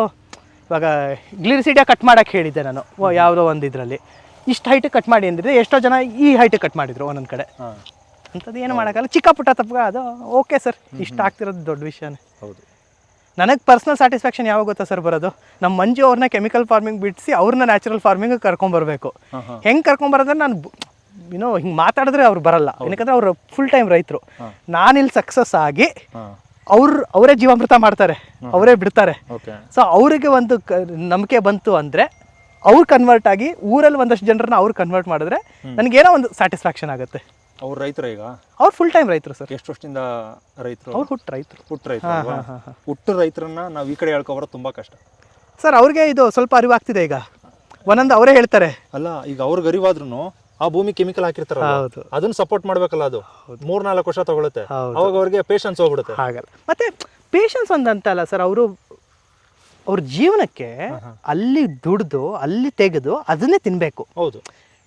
ಇವಾಗ ಗ್ಲಿರಿಸಿಡಿಯ ಕಟ್ ಮಾಡೋಕ್ಕೆ ಹೇಳಿದ್ದೆ ನಾನು ಓ ಯಾವುದೋ ಒಂದು ಇದರಲ್ಲಿ. ಇಷ್ಟು ಹೈಟ್ ಕಟ್ ಮಾಡಿ ಅಂದಿದ್ರೆ ಎಷ್ಟೋ ಜನ ಈ ಹೈಟ್ ಕಟ್ ಮಾಡಿದ್ರು ಒಂದೊಂದು ಕಡೆ. ಅಂಥದ್ದು ಏನು ಮಾಡೋಕ್ಕಲ್ಲ ಚಿಕ್ಕ ಪುಟ್ಟ ತಪ್ಪ ಅದು ಓಕೆ ಸರ್ ಇಷ್ಟ ಆಗ್ತಿರೋದು ದೊಡ್ಡ ವಿಷಯನೇ. ಹೌದು. ನನಗೆ ಪರ್ಸ್ನಲ್ ಸ್ಯಾಟಿಸ್ಫ್ಯಾಕ್ಷನ್ ಯಾವಾಗ ಗೊತ್ತಾ ಸರ್ ಬರೋದು? ನಮ್ಮ ಮಂಜು ಅವ್ರನ್ನ ಕೆಮಿಕಲ್ ಫಾರ್ಮಿಂಗ್ ಬಿಡಿಸಿ ಅವ್ರನ್ನ ನ್ಯಾಚುರಲ್ ಫಾರ್ಮಿಂಗ್ ಕರ್ಕೊಂಬರ್ಬೇಕು. ಹೆಂಗೆ ಕರ್ಕೊಂಬರೋದ್ರೆ ನಾನು ಏನೋ ಹಿಂಗ್ ಮಾತಾಡಿದ್ರೆ ಅವ್ರು ಬರಲ್ಲ. ಏನಕಂದ್ರೆ ಅವರು ಫುಲ್ ಟೈಮ್ ರೈತರು. ನಾನಿಲ್ಲಿ ಸಕ್ಸಸ್ ಆಗಿ ಅವ್ರ ಅವ್ರು ಜೀವಾಮೃತ ಮಾಡ್ತಾರೆ. ಅವರೇ ಬಿಡ್ತಾರೆ. ಸೊ ಅವರಿಗೆ ಒಂದು ನಂಬಿಕೆ ಬಂತು ಅಂದ್ರೆ ಅವ್ರು ಕನ್ವರ್ಟ್ ಆಗಿ ಊರಲ್ಲಿ ಒಂದಷ್ಟು ಜನರನ್ನ ಅವ್ರು ಕನ್ವರ್ಟ್ ಮಾಡಿದ್ರೆ ನನಗೇನೋ ಒಂದು ಸ್ಯಾಟಿಸ್ಫ್ಯಾಕ್ಷನ್ ಆಗುತ್ತೆ. ಅವ್ರ ರೈತರ ಈಗ? ಅವ್ರು ಫುಲ್ ಟೈಮ್ ರೈತರು ಸರ್. ಎಷ್ಟು ವರ್ಷದಿಂದ ರೈತರು? ಅವ್ರು ಹುಟ್ಟು ರೈತರು. ಹುಟ್ಟು ರೈತರು? ಹುಟ್ಟು ರೈತರನ್ನ ನಾವು ಈ ಕಡೆ ಹೇಳ್ಕೊಬರೋದು ತುಂಬಾ ಕಷ್ಟ. ಸರ್ ಅವ್ರಿಗೆ ಇದು ಸ್ವಲ್ಪ ಅರಿವಾಗ್ತಿದೆ ಈಗ. ಒಂದೊಂದು ಅವರೇ ಹೇಳ್ತಾರೆ. ಅಲ್ಲ ಈಗ ಅವ್ರಿಗೆ ಅರಿವಾದ್ರೂ ಆ ಭೂಮಿ ಕೆಮಿಕಲ್ ಹಾಕಿರ್ತಾರ ಹೌದು. ಅದನ್ನ ಸಪೋರ್ಟ್ ಮಾಡ್ಬೇಕಲ್ಲ ಅದು. ಮೂರ್ ನಾಲ್ಕು ವರ್ಷ ತಗೊಳುತ್ತೆ. ಹೌದು. ಅವಾಗ ಅವ್ರಿಗೆ ಪೇಷನ್ಸ್ ಹೋಗ್ಬಿಡುತ್ತೆ. ಹಾಗಲ್ಲ. ಮತ್ತೆ ಪೇಷನ್ಸ್ ಒಂದಂತಲ್ಲ ಸರ್ ಅವರು ಅವ್ರ ಜೀವನಕ್ಕೆ ಅಲ್ಲಿ ದುಡ್ದು ಅಲ್ಲಿ ತೆಗೆದು ಅದನ್ನೇ ತಿನ್ಬೇಕು. ಹೌದು.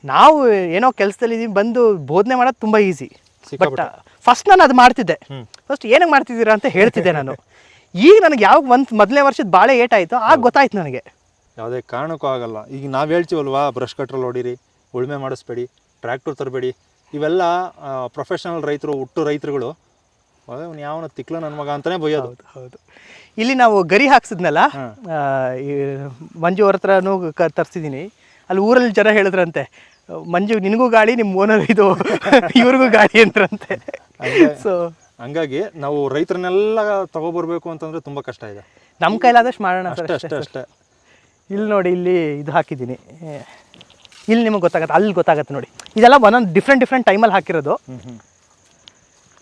ನಾವು ಏನೋ ಕೆಲಸದಲ್ಲಿ ಇದೀವಿ ಬಂದು ಬೋಧನೆ ಮಾಡೋದು ತುಂಬಾ ಈಸಿ ಬಟ್ ಸಿಕ್ಕಾಪಟ್ಟೆ. ಫಸ್ಟ್ ನಾನು ಅದು ಮಾಡ್ತಿದ್ದೆ. ಹ್ಮ್. ಫಸ್ಟ್ ಏನಕ್ಕೆ ಮಾಡ್ತಿದ್ದೀರಾ ಅಂತ ಹೇಳ್ತಿದ್ದೆ ನಾನು. ಈಗ ನನಗೆ ಯಾವಾಗ ಒಂದು ಮೊದಲನೇ ವರ್ಷದ ಬಾಳೆ ಏಟಾಯಿತು ಆಗ ಗೊತ್ತಾಯ್ತು ನನಗೆ. ಯಾವುದೇ ಕಾರಣಕ್ಕೂ ಆಗಲ್ಲ. ಈಗ ನಾವ್ ಹೇಳ್ತೀವಲ್ವಾ ಬ್ರಷ್ ಕಟ್ರಲ್ಲಿ ಹೊಡೀರಿ ಉಳುಮೆ ಮಾಡಿಸ್ಬೇಡಿ ಟ್ರ್ಯಾಕ್ಟರ್ ತರಬೇಡಿ. ಇವೆಲ್ಲ ಪ್ರೊಫೆಷನಲ್ ರೈತರು ಹುಟ್ಟು ರೈತರುಗಳು ಅವ್ನು ಯಾವನ ತಿಕ್ಲ ನನ್ನ ಮಗ ಅಂತಾನೆ ಬೈಯೋದು ಹೌದು ಹೌದು. ಇಲ್ಲಿ ನಾವು ಗರಿ ಹಾಕ್ಸಿದ್ನಲ್ಲ ಈ ಮಂಜು ಅವ್ರ ಹತ್ರನೂ ಕ ತರಿಸಿದ್ದೀನಿ ಅಲ್ಲಿ ಊರಲ್ಲಿ ಜನ ಹೇಳಿದ್ರಂತೆ ಮಂಜು ನಿನಗೂ ಗಾಳಿ ನಿಮ್ಮ ಓನರ್ ಇದು ಇವ್ರಿಗೂ ಗಾಳಿ ಅಂತರಂತೆ ಸೊ ಹಂಗಾಗಿ ನಾವು ರೈತರನ್ನೆಲ್ಲ ತಗೊಬರ್ಬೇಕು ಅಂತಂದ್ರೆ ತುಂಬಾ ಕಷ್ಟ ಇದೆ. ನಮ್ಮ ಕೈಲಾದಷ್ಟು ಮಾಡೋಣ ಅಷ್ಟೇ ಅಷ್ಟೇ ಅಷ್ಟೇ. ಇಲ್ಲಿ ನೋಡಿ ಇಲ್ಲಿ ಇದು ಹಾಕಿದ್ದೀನಿ. ಇಲ್ಲಿ ನಿಮಗೆ ಗೊತ್ತಾಗತ್ತೆ ಅಲ್ಲಿ ಗೊತ್ತಾಗತ್ತೆ ನೋಡಿ. ಇದೆಲ್ಲ ಒಂದೊಂದು ಡಿಫ್ರೆಂಟ್ ಡಿಫ್ರೆಂಟ್ ಟೈಮಲ್ಲಿ ಹಾಕಿರೋದು.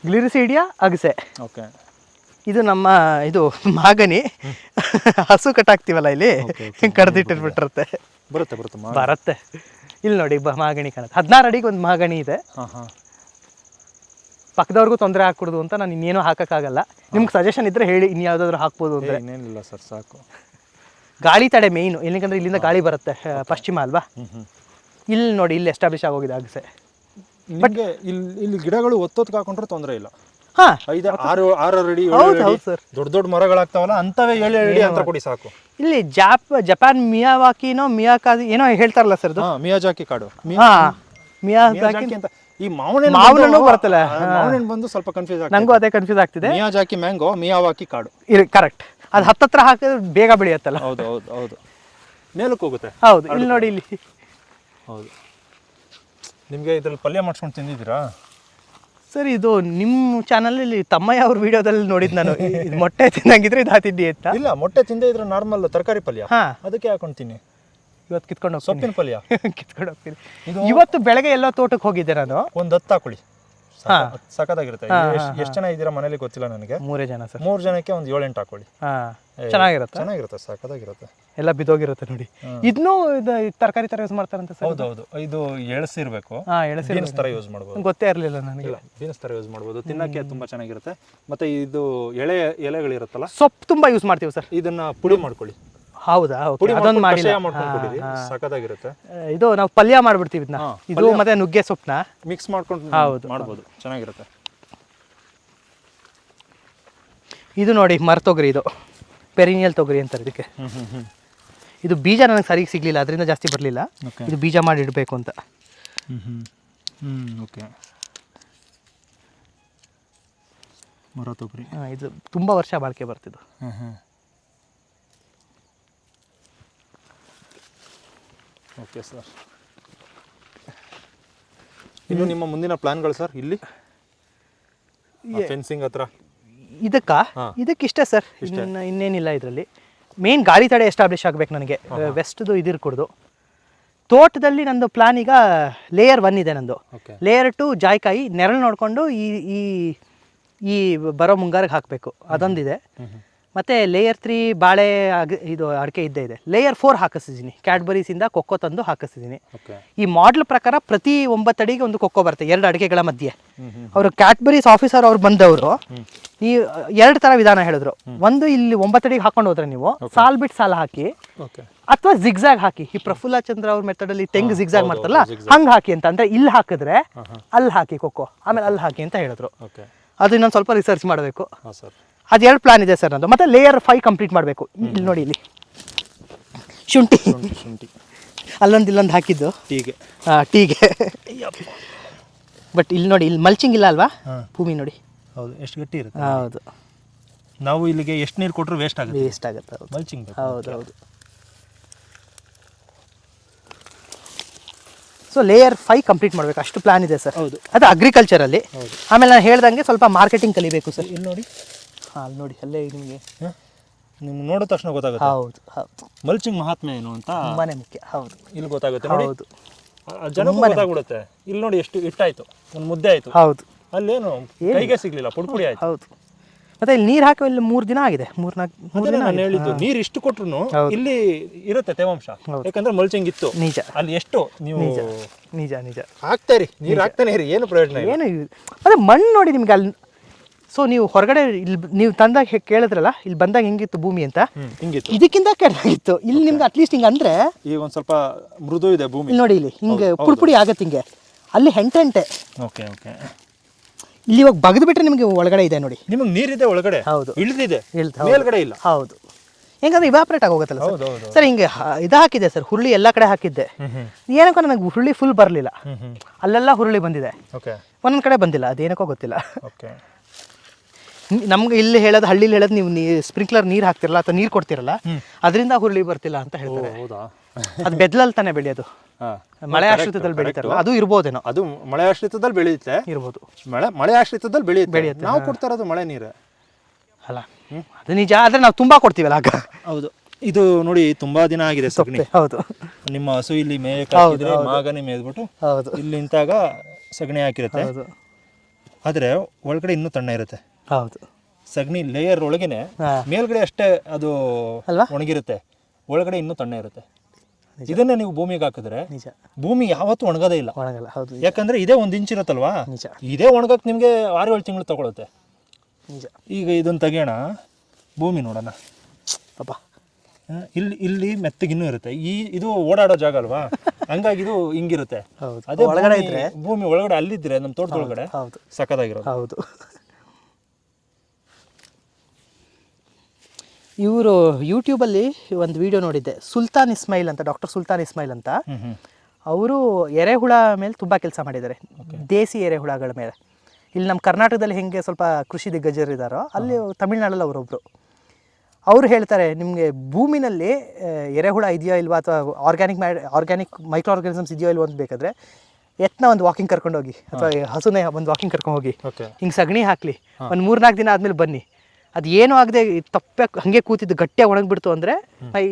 ಗ್ಲಿರಿಸಿಡಿಯಾ ಅಗಸೆ? ಓಕೆ. ಇದು ನಮ್ಮ ಇದು ಮಾಗನಿ ಹಸು ಕಟ್ಟಾಕ್ತಿವಲ್ಲ ಇಲ್ಲಿ? ಕಡ್ದಿಟ್ಟಿರ್ಬಿಟ್ಟಿರುತ್ತೆ ಬರುತ್ತೆ ಬರುತ್ತೆ ಬರುತ್ತೆ. ಇಲ್ಲಿ ನೋಡಿ ಬ ಮಾಗಣಿ ಕಾಣುತ್ತೆ. ಹದಿನಾರು ಅಡಿಗೆ ಒಂದು ಮಾಗಣಿ ಇದೆ. ಪಕ್ಕದವ್ರಿಗೂ ತೊಂದರೆ ಹಾಕ್ಕೊಡ್ದು ಅಂತ ನಾನು ಇನ್ನೇನು ಹಾಕೋಕ್ಕಾಗಲ್ಲ. ನಿಮ್ಗೆ ಸಜೆಷನ್ ಇದ್ರೆ ಹೇಳಿ ಇನ್ಯಾವುದಾದ್ರು ಹಾಕ್ಬೋದು ಅಂತ ಇನ್ನೇನಿಲ್ಲ ಸರ್ ಸಾಕು. ಗಾಳಿ ತಡೆ ಮೇಯ್ನು ಎಲ್ಲಿಗಂದ್ರೆ ಇಲ್ಲಿಂದ ಗಾಳಿ ಬರುತ್ತೆ ಪಶ್ಚಿಮ ಅಲ್ವಾ? ಇಲ್ಲಿ ನೋಡಿ ಇಲ್ಲಿ ಎಸ್ಟಾಬ್ಲಿಷ್ ಆಗೋಗಿದೆ ಆಗಸೆ ಬಟ್ ಇಲ್ಲಿ ಇಲ್ಲಿ ಗಿಡಗಳು ಒತ್ತೊತ್ತು ಹಾಕೊಂಡ್ರೆ ತೊಂದರೆ ಇಲ್ಲ. ಹಾ ಐದು ಆರು ಆರು ಅಡಿ ಹೌದು ಹೌದು ಸರ್. ದೊಡ್ಡ ದೊಡ್ಡ ಮರಗಳಾಗ್ತಾವಲ್ಲ ಅಂತವೇ ಏಳು ಅಡಿ ಅಂತ ಕೊಡಿ ಸಾಕು. ಇಲ್ಲಿ ಜಾಪ್ ಜಪಾನ್ ಮಿಯಾವಾಕಿನೋ ಮಿಯಾಕಾದಿ ಏನೋ ಹೇಳ್ತಾರಲ್ಲ ಸರ್ ಮಿಯಾಜಾಕಿ ಕಾಡು. ಮಿಯಾ ಹಾ ಮಿಯಾಜಾಕಿ ಅಂತ. ಈ ಮಾವನ ಮಾವಿನಣ್ಣು ಬರುತ್ತಲ್ಲ. ಮಾವನ ಬಂದು ಸ್ವಲ್ಪ ಕನ್ಫ್ಯೂಸ್ ಆಗ್ತದೆ ನನಗೂ ಅದೇ ಕನ್ಫ್ಯೂಸ್ ಆಗ್ತಿದೆ. ಮಿಯಾಜಾಕಿ ಮ್ಯಾಂಗೋ ಮಿಯಾವಾಕಿ ಕಾಡು. ಕರೆಕ್ಟ್ ಅದು ಹತ್ತತ್ರ ಹಾಕಿದ್ರೆ ಬೇಗ ಬೆಳೆಯುತ್ತಲ್ಲ. ಹೌದು ಹೌದು ಹೌದು. ಮೇಲಕ್ಕೆ ಹೋಗುತ್ತೆ. ಹೌದು ಇಲ್ಲಿ ನೋಡಿ ಇಲ್ಲಿ. ಹೌದು. ನಿಮಗೆ ಇದ್ರಲ್ಲಿ ಪಲ್ಯ ಮಾಡ್ಸ್ಕೊಂಡು ತಿಂದಿದ್ದೀರಾ? ಸರ್ ಇದು ನಿಮ್ಮ ಚಾನಲಲ್ಲಿ ತಮ್ಮಯ್ಯ ಅವ್ರ ವಿಡಿಯೋದಲ್ಲಿ ನೋಡಿದ್ ನಾನು. ಇದು ಮೊಟ್ಟೆ ತಿನ್ನಂಗಿದ್ರೆ ಇದು ತಿಂಡಿ ಅಂತ. ಇಲ್ಲ ಮೊಟ್ಟೆ ತಿಂದೇ ಇದ್ರೆ ನಾರ್ಮಲ್ ತರಕಾರಿ ಪಲ್ಯ. ಹಾ. ಅದಕ್ಕೆ ಹಾಕೊಂಡು ತಿನ್ನಿ. ಇವತ್ತು ಕಿತ್ಕೊಂಡು ಹೋಗ್ತೀನಿ. ಸೊಪ್ಪಿನ ಪಲ್ಯ. *laughs* ಕಿತ್ಕೊಂಡು ಹೋಗ್ತೀನಿ. ಇವತ್ತು ಬೆಳಗ್ಗೆ ಎಲ್ಲ ತೋಟಕ್ಕೆ ಹೋಗಿದ್ದೆ ನಾನು. ಒಂದು ಹತ್ತು ಹಾಕೊಳ್ಳಿ. ಸಖತ್ತಾಗಿರುತ್ತೆ ಎಷ್ಟು ಜನ ಇದ್ದೀರಾ ಮನೇಲಿ ಗೊತ್ತಿಲ್ಲ ನನಗೆ. ಮೂರೇ ಜನ ಸರ್. ಮೂರು ಜನಕ್ಕೆ ಒಂದು ಏಳೆಂಟು ಹಾಕೊಳ್ಳಿ. ಚೆನ್ನಾಗಿರುತ್ತೆ. ಚೆನ್ನಾಗಿರುತ್ತೆ ಸಖತ್ತಾಗಿರುತ್ತೆ ಎಲ್ಲ ಬಿದ್ದೋಗಿರುತ್ತೆ ನೋಡಿ. ಇದನ್ನು ಇದು ತರಕಾರಿ ತರ ಯೂಸ್ ಮಾಡ್ತಾರಂತೆ ಸರ್ ಹೌದು ಹೌದು ಇದು ಎಳಸಿರ್ಬೇಕು ಹಾ ಎಳಸಿ ಬೀನ್ಸ್ ತರ ಯೂಸ್ ಮಾಡ್ಬೋದು. ಗೊತ್ತೇ ಇರಲಿಲ್ಲ ನನಗೆ. ಬೀನ್ಸ್ ತರ ಯೂಸ್ ಮಾಡ್ಬೋದು. ತಿನ್ನಕ್ಕೆ ತುಂಬಾ ಚೆನ್ನಾಗಿರುತ್ತೆ. ಮತ್ತೆ ಇದು ಎಳೆ ಎಲೆಗಳಿರುತ್ತಲ್ಲ? ಸೊಪ್ಪು ತುಂಬಾ ಯೂಸ್ ಮಾಡ್ತೀವಿ ಸರ್. ಇದನ್ನ ಪುಡಿ ಮಾಡ್ಕೊಳ್ಳಿ. ಹೌದಾ? ಪುಡಿ ಅದೊಂದು ಮಾಡ್ಕೊಂಡು ಕಷಾಯ ಮಾಡ್ಕೊಂಡು ಕುಡೀರಿ ಸಖತ್ತಾಗಿರುತ್ತೆ. ಇದು ನಾವು ಪಲ್ಯ ಮಾಡ್ಬಿಡ್ತೀವಿ ಇದನ್ನ. ಹಾ, ಇದು ಮತ್ತೆ ನುಗ್ಗೆ ಸೊಪ್ಪನ್ನ ಮಿಕ್ಸ್ ಮಾಡ್ಕೊಂಡು ಹೌದು. ಮಾಡ್ಬೋದು. ಚೆನ್ನಾಗಿರುತ್ತೆ. ಇದು ನೋಡಿ ಮರ ತೊಗರಿ ಇದು. ಪೆರಿನಿಯಲ್ ತೊಗರಿ ಅಂತಾರೆ ಇದಕ್ಕೆ. ಇದು ಬೀಜ ನನಗೆ ಸರಿಗೆ ಸಿಗ್ಲಿಲ್ಲ ಅದರಿಂದ ಜಾಸ್ತಿ ಬರಲಿಲ್ಲ. ಇದು ಬೀಜ ಮಾಡಿ ಇಡಬೇಕು ಅಂತ. ಹ್ಮ್ ಓಕೆ ಮರ ತೊಗರಿ. ಇದು ತುಂಬ ವರ್ಷ ಬಾಳಿಕೆ ಬರ್ತಿದ್ದು. ಹ್ಮ್ ಹ್ಮ್. ಓಕೆ ಸರ್ ಇನ್ನು ನಿಮ್ಮ ಮುಂದಿನ ಪ್ಲಾನ್ಗಳು ಸರ್ ಇಲ್ಲಿ? ಫೆನ್ಸಿಂಗ್ ಹತ್ರ? ಇದಕ್ಕ? ಇದಕ್ಕಿಷ್ಟೇ ಸರ್ ಇನ್ನು ಇನ್ನೇನಿಲ್ಲ ಇದರಲ್ಲಿ. ಮೇನ್ ಗಾಳಿ ತಡೆ ಎಸ್ಟಾಬ್ಲಿಷ್ ಆಗಬೇಕು ನನಗೆ. ವೆಸ್ಟ್ದು ಇದಿರ್ಕೊಡ್ದು ತೋಟದಲ್ಲಿ ನಂದು ಪ್ಲಾನ್ ಈಗ ಲೇಯರ್ ಒನ್ ಇದೆ ನಂದು. ಲೇಯರ್ ಟು ಜಾಯ್ಕಾಯಿ ನೆರಳು ನೋಡಿಕೊಂಡು ಈ ಈ ಈ ಬರೋ ಮುಂಗಾರಿಗೆ ಹಾಕಬೇಕು. ಅದೊಂದಿದೆ. ಮತ್ತು ಲೇಯರ್ ತ್ರೀ ಬಾಳೆ ಅಗ ಇದು ಅಡಿಕೆ ಇದ್ದೇ ಇದೆ. ಲೇಯರ್ ಫೋರ್ ಹಾಕಿಸಿದ್ದೀನಿ. ಕ್ಯಾಡ್ಬರೀಸಿಂದ ಕೊಕ್ಕೋ ತಂದು ಹಾಕಿಸಿದ್ದೀನಿ. ಈ ಮಾಡಲ್ ಪ್ರಕಾರ ಪ್ರತಿ ಒಂಬತ್ತು ಅಡಿಗೆ ಒಂದು ಕೊಕ್ಕೋ ಬರುತ್ತೆ ಎರಡು ಅಡಿಕೆಗಳ ಮಧ್ಯೆ. ಅವರು ಕ್ಯಾಡ್ಬರೀಸ್ ಆಫೀಸರ್ ಅವ್ರು ಬಂದವರು ಈ ಎರಡು ಥರ ವಿಧಾನ ಹೇಳಿದ್ರು. ಒಂದು ಇಲ್ಲಿ ಒಂಬತ್ತು ಅಡಿಗೆ ಹಾಕೊಂಡು ಹೋದ್ರೆ ನೀವು ಸಾಲ್ ಬಿಟ್ಟು ಸಾಲ ಹಾಕಿ ಅಥವಾ ಜಿಗ್ಜಾಗ್ ಹಾಕಿ ಈ ಪ್ರಫುಲ್ಲ ಚಂದ್ರ ಅವ್ರ ಮೆಥಡಲ್ಲಿ ತೆಂಗ್ ಜಿಗ್ಜಾಗ್ ಮಾಡ್ತಾರಲ್ಲ ಹಂಗೆ ಹಾಕಿ ಅಂತ. ಅಂದ್ರೆ ಇಲ್ಲಿ ಹಾಕಿದ್ರೆ ಅಲ್ಲಿ ಹಾಕಿ ಕೊಕ್ಕೋ ಆಮೇಲೆ ಅಲ್ಲಿ ಹಾಕಿ ಅಂತ ಹೇಳಿದ್ರು. ಅದು ಇನ್ನೊಂದು ಸ್ವಲ್ಪ ರಿಸರ್ಚ್ ಮಾಡಬೇಕು. ಸರ್. ಅದು ಎರಡು ಪ್ಲಾನ್ ಇದೆ ಸರ್ ನಂದು? ಮತ್ತೆ ಲೇಯರ್ ಫೈವ್ ಕಂಪ್ಲೀಟ್ ಮಾಡಬೇಕು. ಇಲ್ಲಿ ನೋಡಿ ಇಲ್ಲಿ. ಶುಂಠಿ. ಶುಂಠಿ ಅಲ್ಲೊಂದು ಇಲ್ಲೊಂದು ಹಾಕಿದ್ದು. ಟೀಗೆ. ಹಾಂ ಟೀಗೆ. ಬಟ್ ಇಲ್ಲಿ ನೋಡಿ ಇಲ್ಲಿ ಮಲ್ಚಿಂಗ್ ಇಲ್ಲ ಅಲ್ವಾ? ಭೂಮಿ ನೋಡಿ. ಹೌದು ಎಷ್ಟು ಗಟ್ಟಿ ಇರುತ್ತೆ. ಹೌದು. ನಾವು ಇಲ್ಲಿಗೆ ಎಷ್ಟು ನೀರು ಕೊಟ್ಟರು ವೇಸ್ಟ್ ಆಗುತ್ತೆ. ವೇಸ್ಟ್ ಆಗುತ್ತೆ ಮಲ್ಚಿಂಗ್ ಹೌದು ಹೌದು. ಸೊ ಲೇಯರ್ ಫೈವ್ ಕಂಪ್ಲೀಟ್ ಮಾಡಬೇಕು. ಅಷ್ಟು ಪ್ಲಾನ್ ಇದೆ ಸರ್. ಹೌದು. ಅದು ಅಗ್ರಿಕಲ್ಚರಲ್ಲಿ ಆಮೇಲೆ ನಾನು ಹೇಳ್ದಂಗೆ ಸ್ವಲ್ಪ ಮಾರ್ಕೆಟಿಂಗ್ ಕಲಿಬೇಕು ಸರ್. ಇಲ್ಲಿ ನೋಡಿ. ಹಾಂ ಅಲ್ಲಿ ನೋಡಿ ಅಲ್ಲೇ ನಿಮಗೆ. ನಿಮ್ಗೆ ನೋಡಿದ ತಕ್ಷಣ ಗೊತ್ತಾಗುತ್ತೆ. ಹೌದು ಹೌದು. ಮಲ್ಚಿಂಗ್ ಮಹಾತ್ಮೆ ಏನು ಅಂತ ತುಂಬಾ ಮುಖ್ಯ ಹೌದು. ಇಲ್ಲಿ ಗೊತ್ತಾಗುತ್ತೆ. ನೋಡಿ ಹೌದು. ಜನ ಜನಕ್ಕೂ ಗೊತ್ತಾಗ್ಬಿಡುತ್ತೆ. ಇಲ್ಲಿ ನೋಡಿ ಎಷ್ಟು ಇಟ್ಟಾಯ್ತು ಒಂದು ಮುದ್ದೆ ಆಯ್ತು. ಹೌದು. ಅಲ್ಲೇನು ಕೈಗೆ ಸಿಗ್ಲಿಲ್ಲ ಪುಡಿ ಪುಡಿ ಆಯ್ತು. ಹೌದು. ಮತ್ತೆ ಇಲ್ಲಿ ನೀರು ಹಾಕಿ ಇಲ್ಲಿ ಮೂರು ದಿನ ಆಗಿದೆ. ಮೂರು ನಾಲ್ಕು ಮೂರು ದಿನ ನಾನು ಹೇಳಿದ್ದು ನೀರು ಇಷ್ಟು ಕೊಟ್ರು ಇಲ್ಲಿ ಇರುತ್ತೆ ತೇವಾಂಶ. ಯಾಕಂದ್ರೆ ಮಲ್ಚಿಂಗ್ ಇತ್ತು. ನಿಜ. ಅಲ್ಲಿ ಎಷ್ಟು ನೀವು ನಿಜ. ನಿಜ ಹಾಕ್ತಾರಿ ನೀರು ಹಾಕ್ತಾನೆ ಇರಿ. ಏನು ಪ್ರಯೋಜನ ಏನು ಅದೇ ಮಣ್ಣು ನೋಡಿ ನಿಮ್ಗೆ ಅಲ್ಲಿ ಸೊ ನೀವು ಹೊರಗಡೆ ಇಲ್ಲಿ ನೀವು ತಂದಾಗ ಹೇ- ಕೇಳಿದ್ರಲ್ಲ ಇಲ್ಲಿ ಬಂದಾಗ ಹೆಂಗಿತ್ತು ಭೂಮಿ ಅಂತ? ಹಿಂಗಿತ್ತು. ಇದಕ್ಕಿಂತ ಕೆಟ್ಟಾಗಿತ್ತು ಇಲ್ಲಿ ನಿಮ್ಗೆ ಅಟ್ಲೀಸ್ಟ್ ಹಿಂಗೆ ಅಂದ್ರೆ ಈಗ ಒಂದ್ ಸ್ವಲ್ಪ ಮೃದು ಇದೆ ಭೂಮಿ. ಇಲ್ಲಿ ನೋಡಿ ಇಲ್ಲಿ ಹಿಂಗೆ ಪುಡಿ ಪುಡಿ ಆಗತ್ತೆ ಹಿಂಗೆ. ಅಲ್ಲಿ ಹೆಂಟೆ ಹೆಂಟೆ. ಓಕೆ ಓಕೆ ಇಲ್ಲಿ ಇವಾಗ ಬಗ್ದು ಬಿಟ್ರೆ ನಿಮಗೆ ಒಳಗಡೆ ಇದೆ ನೋಡಿ. ನಿಮಗೆ ನೀರಿದೆ ಒಳಗಡೆ? ಹೌದು. ಇಳಿದಿದೆ? ಇಳ್ದು- ಮೇಲ್ಗಡೆ ಇಲ್ಲ? ಹೌದು. ಹೆಂಗಂದ್ರೆ ಇವಾಪ್ರೇಟ್ ಆಗೋಗುತ್ತಲ್ಲ ಸರ್? ಹೌದು ಹೌದು ಸರ್ ಹಿಂಗೆ ಹ- ಇದು ಹಾಕಿದೆ ಸರ್ ಹುರುಳಿ ಎಲ್ಲ ಕಡೆ ಹಾಕಿದ್ದೆ. ಹ್ಮ್ ಏನಕ್ಕೋ ನನಗೆ ಹುರುಳಿ ಫುಲ್ ಬರಲಿಲ್ಲ. ಹ್ಮ್ ಹ್ಮ್. ಅಲ್ಲೆಲ್ಲ ಹುರುಳಿ ಬಂದಿದೆ. ಓಕೆ ಒಂದೊಂದು ಕಡೆ ಬಂದಿಲ್ಲ ಅದೇನಕ್ಕೋ ಗೊತ್ತಿಲ್ಲ. ಓಕೆ ನಮ್ಗೆ ಇಲ್ಲಿ ಹೇಳೋದು ಹಳ್ಳಿಲಿ ಹೇಳೋದು ನೀವು ನೀ ಸ್ಪ್ರಿಂಕ್ಲರ್ ನೀರು ಹಾಕ್ತಿರಲ್ಲ ಅಥವಾ ನೀರು ಕೊಡ್ತಿರಲ್ಲ ಅದರಿಂದ ಹುರುಳಿ ಬರ್ತಿಲ್ಲ ಅಂತ ಹೇಳ್ತಾರೆ. ಹೌದಾ? ಅದು ಬೆದ್ಲಲ್ಲಿ ತಾನೇ ಬೆಳೆಯೋದು. ಮಳೆ ಆಶ್ರಿತದಲ್ಲಿ ಬೆಳೀತಾರಲ್ಲ ಅದು ಇರ್ಬೋದೇನೋ. ಅದು ಮಳೆ ಆಶ್ರಿತದಲ್ಲಿ ಬೆಳೆಯುತ್ತೆ. ಇರ್ಬೋದು. ಮಳೆ ಮಳೆ ಆಶ್ರಿತದಲ್ಲಿ ಬೆಳೆಯುತ್ತೆ. ನಾವು ಕೊಡ್ತಾ ಇರೋದು ಮಳೆ ನೀರು. ಅಲ್ಲ ಅದು ನಿಜ ಆದರೆ ನಾವು ತುಂಬ ಕೊಡ್ತೀವಲ್ಲ ಆಗ. ಹೌದು. ಇದು ನೋಡಿ ತುಂಬಾ ದಿನ ಆಗಿದೆ ಸಗಣಿ. ಹೌದು. ನಿಮ್ಮ ಹಸು ಇಲ್ಲಿ ಮೇಯಕ್ಕೆ ಮಾಗನೆ ಮೇಯ್ದ್ಬಿಟ್ಟು ಹೌದು. ಇಲ್ಲಿ ನಿಂತಾಗ ಸಗಣಿ ಹಾಕಿರುತ್ತೆ. ಹೌದು. ಆದ್ರೆ ಒಳಗಡೆ ಇನ್ನೂ ತಣ್ಣ ಇರುತ್ತೆ. ಹೌದು. ಸಗಣಿ ಲೇಯರ್ ಒಳಗೇನೆ ಹಾ. ಮೇಲ್ಗಡೆ ಅಷ್ಟೇ ಅದು ಅಲ್ವಾ? ಒಣಗಿರುತ್ತೆ. ಒಳಗಡೆ ಇನ್ನೂ ತಣ್ಣ ಇರುತ್ತೆ. ಇದನ್ನ ನೀವು ಭೂಮಿಗೆ ಹಾಕಿದ್ರೆ ನಿಜ. ಭೂಮಿ ಯಾವತ್ತೂ ಒಣಗೋದೇ ಇಲ್ಲ. ಒಣಗಲ್ಲ ಹೌದು ಯಾಕಂದ್ರೆ ಇದೇ ಒಂದು ಇಂಚ್ ಇರುತ್ತಲ್ವಾ? ನಿಜ. ಇದೇ ಒಣಗಕ್ಕೆ ನಿಮಗೆ ಆರು ಏಳು ತಿಂಗಳು ತಗೊಳುತ್ತೆ. ನಿಜ. ಈಗ ಇದನ್ನು ತೆಗಿಯೋಣ. ಭೂಮಿ ನೋಡೋಣ. ಪಾಪ. ಇಲ್ಲಿ ಇಲ್ಲಿ ಮೆತ್ತಗಿನ್ನೂ ಇರುತ್ತೆ. ಈ ಇದು ಓಡಾಡೋ ಜಾಗ ಅಲ್ವಾ? *laughs* ಹಂಗಾಗಿ ಇದು ಹಿಂಗಿರುತ್ತೆ. ಹೌದು. ಅದೇ ಒಳಗಡೆ ಭೂಮಿ- ಇದ್ರೆ ಭೂಮಿ ಒಳಗಡೆ ಅಲ್ಲಿದ್ರೆ ನಮ್ಮ ತೋಟದೊಳಗಡೆ ಹೌದು. ಸಖತ್ತಾಗಿರೋದು. ಹೌದು. ಇವರು ಯೂಟ್ಯೂಬಲ್ಲಿ ಒಂದು ವಿಡಿಯೋ ನೋಡಿದ್ದೆ. ಸುಲ್ತಾನ್ ಇಸ್ಮೈಲ್ ಅಂತ ಡಾಕ್ಟರ್ ಸುಲ್ತಾನ್ ಇಸ್ಮೈಲ್ ಅಂತ. ಅವರು ಎರೆಹುಳ ಮೇಲೆ ತುಂಬ ಕೆಲಸ ಮಾಡಿದ್ದಾರೆ. ದೇಸಿ ಎರೆಹುಳಗಳ ಮೇಲೆ. ಇಲ್ಲಿ ನಮ್ಮ ಕರ್ನಾಟಕದಲ್ಲಿ ಹೆಂಗೆ ಸ್ವಲ್ಪ ಕೃಷಿ ದಿಗ್ಗಜರಿದ್ದಾರೋ ಅಲ್ಲಿ ತಮಿಳ್ನಾಡಲ್ಲಿ ಅವರೊಬ್ಬರು ಅವ್ರು ಹೇಳ್ತಾರೆ ನಿಮಗೆ ಭೂಮಿನಲ್ಲಿ ಎರೆಹುಳ ಇದೆಯೋ ಇಲ್ವಾ ಅಥವಾ ಆರ್ಗ್ಯಾನಿಕ್ ಮ್ಯಾ ಆರ್ಗ್ಯಾನಿಕ್ ಮೈಕ್ರೋ ಆರ್ಗಾನಿಸಮ್ಸ್ ಇದೆಯೋ ಇಲ್ವೋ ಅಂತ ಬೇಕಾದ್ರೆ ಎತ್ನ ಒಂದು ವಾಕಿಂಗ್ ಕರ್ಕೊಂಡು ಹೋಗಿ ಅಥವಾ ಹಸುನೇ ಒಂದು ವಾಕಿಂಗ್ ಕರ್ಕೊಂಡು ಹೋಗಿ ಹಿಂಗೆ ಸಗಣಿ ಹಾಕಲಿ. ಒಂದು ಮೂರ್ನಾಲ್ಕು ದಿನ ಆದಮೇಲೆ ಬನ್ನಿ. ಅದು ಏನು ಆಗದೆ ತಪ್ಪೆ ಹಾಗೆ ಕೂತಿದ್ದು ಗಟ್ಟಿಯಾಗಿ ಒಣಗಿಬಿಡ್ತು ಅಂದರೆ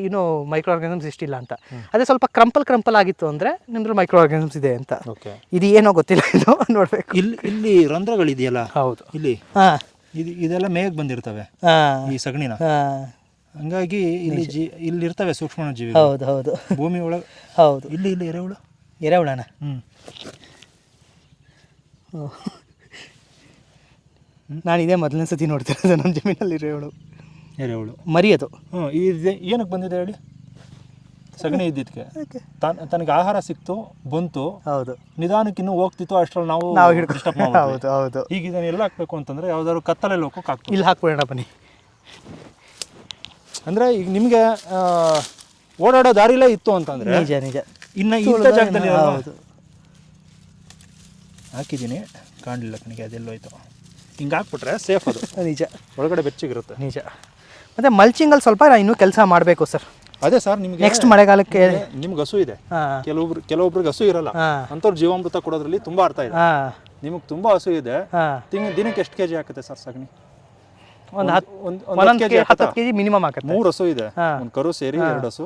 ಇನ್ನು ಮೈಕ್ರೋ ಆರ್ಗಾನಿಸಮ್ಸ್ ಇಷ್ಟಿಲ್ಲ ಅಂತ. ಅದೇ ಸ್ವಲ್ಪ ಕ್ರಂಪಲ್ ಕ್ರಂಪಲ್ ಆಗಿತ್ತು ಅಂದರೆ ನಿಮ್ದು ಮೈಕ್ರೋ ಆರ್ಗಾನಿಸಮ್ಸ್ ಇದೆ ಅಂತ. ಓಕೆ. ಇದು ಏನೋ ಗೊತ್ತಿಲ್ಲ ಇದು *laughs* ನೋಡಬೇಕು. ಇಲ್ಲಿ ಇಲ್ಲಿ ರಂಧ್ರಗಳಿದೆಯಲ್ಲ? ಹೌದು. ಇಲ್ಲಿ? ಹಾಂ. ಇದು ಇದೆಲ್ಲ ಮೇಗ್ ಬಂದಿರ್ತವೆ ಹಾಂ. ಈ ಸಗಣಿನ. ಹಾಂ. ಹಂಗಾಗಿ ಇಲ್ಲಿ ಜಿ ಇಲ್ಲಿ ಇರ್ತವೆ ಸೂಕ್ಷ್ಮ ಜೀವಿ ಹೌದು ಹೌದು. ಭೂಮಿ ಒಳಗೆ? ಹೌದು. ಇಲ್ಲಿ ಇಲ್ಲಿ ಎರೆಹುಳು? ಎರೆಹುಳನ? ಹ್ಮ್. ನಾನು ಇದೇ ಮೊದಲನೇ ಸತಿ ನೋಡ್ತಿರೋದು ನಮ್ಮ ಜಮೀನಲ್ಲಿ ರೇವಳು ಎರೆಹುಳು. ಮರಿ ಅದು ಹ್ಞೂ ಇದು ಏನಕ್ಕೆ ಬಂದಿದೆ ಹೇಳಿ? ಸಗಣಿ ಇದ್ದಿದ್ದಕ್ಕೆ. ತನ್ ತನಗೆ ಆಹಾರ ಸಿಕ್ತು ಬಂತು ಹೌದು. ನಿಧಾನಕ್ಕೆ ಇನ್ನೂ ಹೋಗ್ತಿತ್ತು ಅಷ್ಟರಲ್ಲಿ ನಾವು ನಾವು ಹಿಡ್ಕೊ disturb ಹೌದು ಹೌದು. ಈಗ ಇದನ್ನ ಎಲ್ಲ ಹಾಕ್ಬೇಕು ಅಂತಂದ್ರೆ ಯಾವ್ದಾದ್ರು ಕತ್ತಲಲ್ಲಿ ಹೋಗೋಕೆ ಹಾಕ್ಬೇಕು. ಇಲ್ಲಿ ಹಾಕ್ಬೇಡ ಬನ್ನಿ. ಅಂದ್ರೆ ಈಗ ನಿಮಗೆ ಓಡಾಡೋ ದಾರಿಲೇ ಇತ್ತು ಅಂತಂದ್ರೆ ನಿಜ ನಿಜ. ಇನ್ನು ಇಂಥ ಜಾಗದಲ್ಲಿ? ಹೌದು. ಹಾಕಿದ್ದೀನಿ. ಕಾಣಲಿಲ್ಲ ಕಣಿಗೆ ಅದೆಲ್ಲೋಯ್ತು. ಹಿಂಗೆ ಹಾಕ್ಬಿಟ್ರೆ ಸೇಫ್ ಅದು. *laughs* ನಿಜ. ಒಳಗಡೆ ಬೆಚ್ಚಗಿರುತ್ತೆ. ನಿಜ. ಮತ್ತು ಮಲ್ಚಿಂಗಲ್ಲಿ ಸ್ವಲ್ಪ ನಾನು ಇನ್ನೂ ಕೆಲಸ ಮಾಡಬೇಕು ಸರ್. ಅದೇ ಸರ್ ನಿಮ್ಗೆ ನೆಕ್ಸ್ಟ್ ಮಳೆಗಾಲಕ್ಕೆ ನಿಮ್ಗೆ ಹಸು ಇದೆ. ಕೆಲವೊಬ್ರು ಕೆಲವೊಬ್ರಿಗೆ ಹಸು ಇರಲ್ಲ. ಅಂತವ್ರ ಅಂಥವ್ರು ಜೀವಾಮೃತ ಕೊಡೋದ್ರಲ್ಲಿ ತುಂಬಾ ಅರ್ಥ ಇದೆ. ನಿಮಗೆ ತುಂಬಾ ಹಸು ಇದೆ. ದಿನಕ್ಕೆ ಎಷ್ಟು ಕೆಜಿ ಹಾಕುತ್ತೆ ಸರ್ ಸಗಣಿ? ಒಂದು ಒಂದೊಂದು ಕೆಜಿ ಹತ್ತು ಕೆ ಜಿ ಮಿನಿಮಮ್ ಹಾಕತ್ತೆ. ಮೂರು ಹಸು ಇದೆ. ಒಂದು ಕರು ಸೇರಿ ಎರಡು ಹಸು.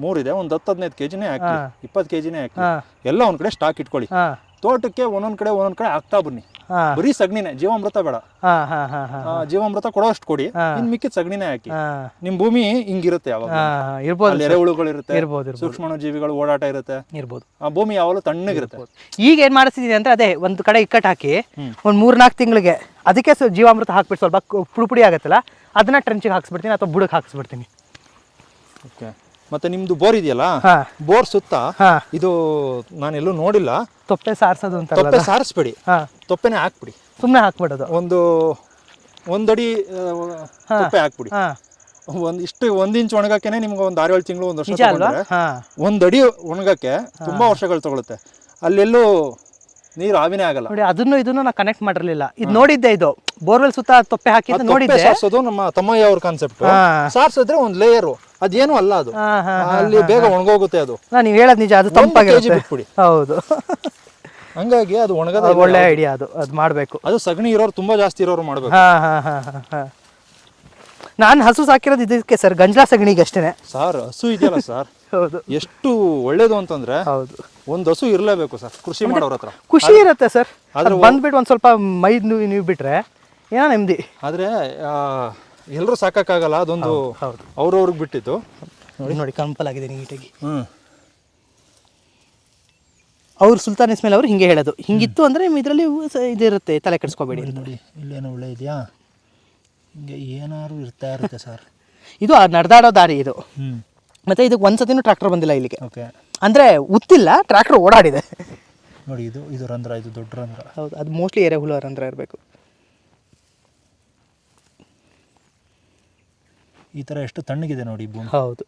ಮೂರು ಇದೆ. ಒಂದು ಹತ್ತು ಹದಿನೈದು ಕೆಜಿನೇ ಹಾಕಿ. ಇಪ್ಪತ್ತು ಕೆಜಿನೇ ಹಾಕಿ ಎಲ್ಲ ಒಂದ್ ಕಡೆ ಸ್ಟಾಕ್ ಇಟ್ಕೊಳ್ಳಿ. ತೋಟಕ್ಕೆ ಒಂದೊಂದ್ ಕಡೆ ಒಂದೊಂದ್ ಕಡೆ ಹಾಕ್ತಾ ಬನ್ನಿ. ಬರೀ ಸಗಣಿನೇ ಜೀವಾಮೃತ ಬೇಡ. ಜೀವಾಮೃತ ಕೊಡೋಷ್ಟು ಕೊಡಿ. ಇನ್ ಮಿಕ್ಕಿದ ಸಗಣಿನೇ ಹಾಕಿ. ನಿಮ್ ಭೂಮಿ ಹಿಂಗಿರುತ್ತೆ ಯಾವಾಗ ಇರ್ಬೋದು ಇರ್ಬೋದು ಇರ್ಬೋದು. ಸೂಕ್ಷ್ಮ ಜೀವಿಗಳು ಓಡಾಟ ಇರುತ್ತೆ. ಇರ್ಬೋದು. ಆ ಭೂಮಿ ಯಾವಾಗಲೂ ತಣ್ಣಗಿರುತ್ತೆ. ಈಗ ಏನ್ ಮಾಡಿಸ್ತಿದೀನಿ ಅಂದ್ರೆ ಅದೇ ಒಂದ್ ಕಡೆ ಇಕ್ಕಟ್ ಹಾಕಿ ಒಂದ್ ಒಂದು ಮೂರು ನಾಲ್ಕು ತಿಂಗಳಿಗೆ ಅದಕ್ಕೆ ಜೀವಾಮೃತ ಹಾಕ್ಬಿಟ್ಟು ಸ್ವಲ್ಪ ಪುಡಿ ಪುಡಿ ಆಗುತ್ತಲ್ಲ ಅದನ್ನ ಟ್ರೆಂಚಿಗೆ ಹಾಕ್ಸ್ಬಿಡ್ತೀನಿ ಅಥವಾ ಬುಡಕ್ಕೆ ಹಾಕ್ಸ್ಬಿಡ್ತೀನಿ. ಓಕೆ ಮತ್ತೆ ನಿಮ್ದು ಬೋರ್ ಇದೆಯಲ್ಲ? ಬೋರ್ ಸುತ್ತ? ಇದು ನಾನೆಲ್ಲೂ ನೋಡಿಲ್ಲ. ತೊಪ್ಪೆ ಸಾರಿಸೋದು ಅಂತ ತೊಪ್ಪೆ ಸಾರಿಸ್ಬೇಡಿ. ತೊಪ್ಪೆನೆ ಹಾಕ್ಬಿಡಿ. ಸುಮ್ಮನೆ ಹಾಕ್ಬಿಡೋದು? ಒಂದು ಒಂದಡಿ ತೊಪ್ಪೆ ಹಾಕ್ಬಿಡಿ. ಒಂದ್ ಇಷ್ಟು ಒಂದ್ ಇಂಚ್ ಒಣಗಕ್ಕೆನೆ ನಿಮ್ಗೆ ಒಂದ್ ಆರೇಳು ತಿಂಗಳು ಒಂದ್ ವರ್ಷ ಒಂದ್ ಅಡಿ ಒಣಗಕ್ಕೆ ತುಂಬಾ ವರ್ಷಗಳು ತಗೊಳುತ್ತೆ. ಅಲ್ಲೆಲ್ಲೂ ನೀರು ಆವಿನೇ ಆಗಲ್ಲ. ನೋಡಿ ಅದನ್ನು ಇದನ್ನು ನಾ ಕನೆಕ್ಟ್ ಮಾಡಿರಲಿಲ್ಲ. ಇದು ನೋಡಿದ್ದೆ ಇದು. ಬೋರ್ವೆಲ್ ಸುತ್ತ ತೊಪ್ಪೆ ಹಾಕಿದ್ದು ನೋಡಿದ್ದೆ. ಸಾರ್ಸೋದು ನಮ್ಮ ತಮ್ಮಯ್ಯ ಅವ್ರ ಕಾನ್ಸೆಪ್ಟ್. ಸಾರ್ಸಿದ್ರೆ ಒಂದ್ ಲೇಯರು ಅದೇನು ಅಲ್ಲ ಅದು. ಅಲ್ಲಿ ಬೇಗ ಒಣಗೋಗುತ್ತೆ ಅದು. ನಾನು ನೀವು ಹೇಳೋದು ನಿಜ ಅದು ತಂಪಾಗಿ ಬಿಟ್ಬಿಡಿ. ಹೌದು. ಹಂಗಾಗಿ ಅದು ಒಣಗದ ಒಳ್ಳೆ ಐಡಿಯಾ ಅದು ಅದು ಮಾಡಬೇಕು. ಅದು ಸಗಣಿ ಇರೋರು ತುಂಬಾ ಜಾಸ್ತಿ ಇರೋರು ಮಾಡ್ಬೇಕು. ಹಾ ಹಾಂ ಹಾಂ ಹಾಂ ಹಾಂ. ನಾನು ಹಸು ಸಾಕಿರೋದು ಇದಕ್ಕೆ ಸರ್ ಗಂಜಲ ಸಗಣಿಗೆ ಅಷ್ಟೇನೆ. ಸರ್ ಹಸು ಇದೆಯಲ್ಲ ಸರ್? *laughs* ಹೌದು. ಎಷ್ಟು ಒಳ್ಳೇದು ಅಂತಂದ್ರೆ ಹೌದು. ಒಂದು ಹಸು ಇರಲೇಬೇಕು ಸರ್ ಕೃಷಿ ಮಾಡೋರ ಹತ್ರ. ಖುಷಿ ಇರುತ್ತೆ ಸರ್. ಆದ್ರೆ ಬಂದ್ಬಿಟ್ಟು ಒಂದ್ ಸ್ವಲ್ಪ ಮೈ ನೀವು ನೀವು ಬಿಟ್ರೆ ಏನೋ ನೆಮ್ಮದಿ. ಆದ್ರೆ ಎಲ್ಲರೂ ಸಾಕಾಗಲ್ಲ ಅದೊಂದು ಹೌದು ಅವ್ರವ್ರಿಗೆ ಬಿಟ್ಟಿದ್ದು. ನೋಡಿ ನೋಡಿ ಕಂಪಲ್ ಆಗಿದೆ ನೀಟಾಗಿ. ಹ್ಮ್. ಅವ್ರು ಸುಲ್ತಾನ್ ಇಸ್ಮೇಲ್ ಅವರು ಹಿಂಗೆ ಹೇಳೋದು. ಹಿಂಗಿತ್ತು ಅಂದರೆ ಇದರಲ್ಲಿ ಇದಿರುತ್ತೆ ತಲೆ ಕೆಡಿಸ್ಕೋಬೇಡಿ ಅಂತ. ನೋಡಿ ಇಲ್ಲೇನೋ ಒಳ್ಳೆ ಇದೆಯಾ? ಹಿಂಗೆ ಏನಾದ್ರು ಇರ್ತಾ ಇರುತ್ತೆ ಸರ್. *laughs* ಇದು ಆ ನಡೆದಾಡೋ ದಾರಿ ಇದು. ಮತ್ತೆ ಮತ್ತು ಇದಕ್ಕೆ ಒಂದು ಸತಿನೂ ಟ್ರ್ಯಾಕ್ಟರ್ ಬಂದಿಲ್ಲ ಇಲ್ಲಿಗೆ. ಓಕೆ. ಅಂದರೆ ಉತ್ತಿಲ್ಲ ಟ್ರ್ಯಾಕ್ಟರ್ ಓಡಾಡಿದೆ. ನೋಡಿ ಇದು ಇದು ರಂಧ್ರ ಇದು ದೊಡ್ಡ ರಂಧ್ರ. ಹೌದು ಅದು ಮೋಸ್ಟ್ಲಿ ಎರೆಹುಳು ರಂಧ್ರ ಇರಬೇಕು. ಈ ತರ ಎಷ್ಟು ತಣ್ಣಗಿದೆ ನೋಡಿ ಭೂಮಿ ಹೌದು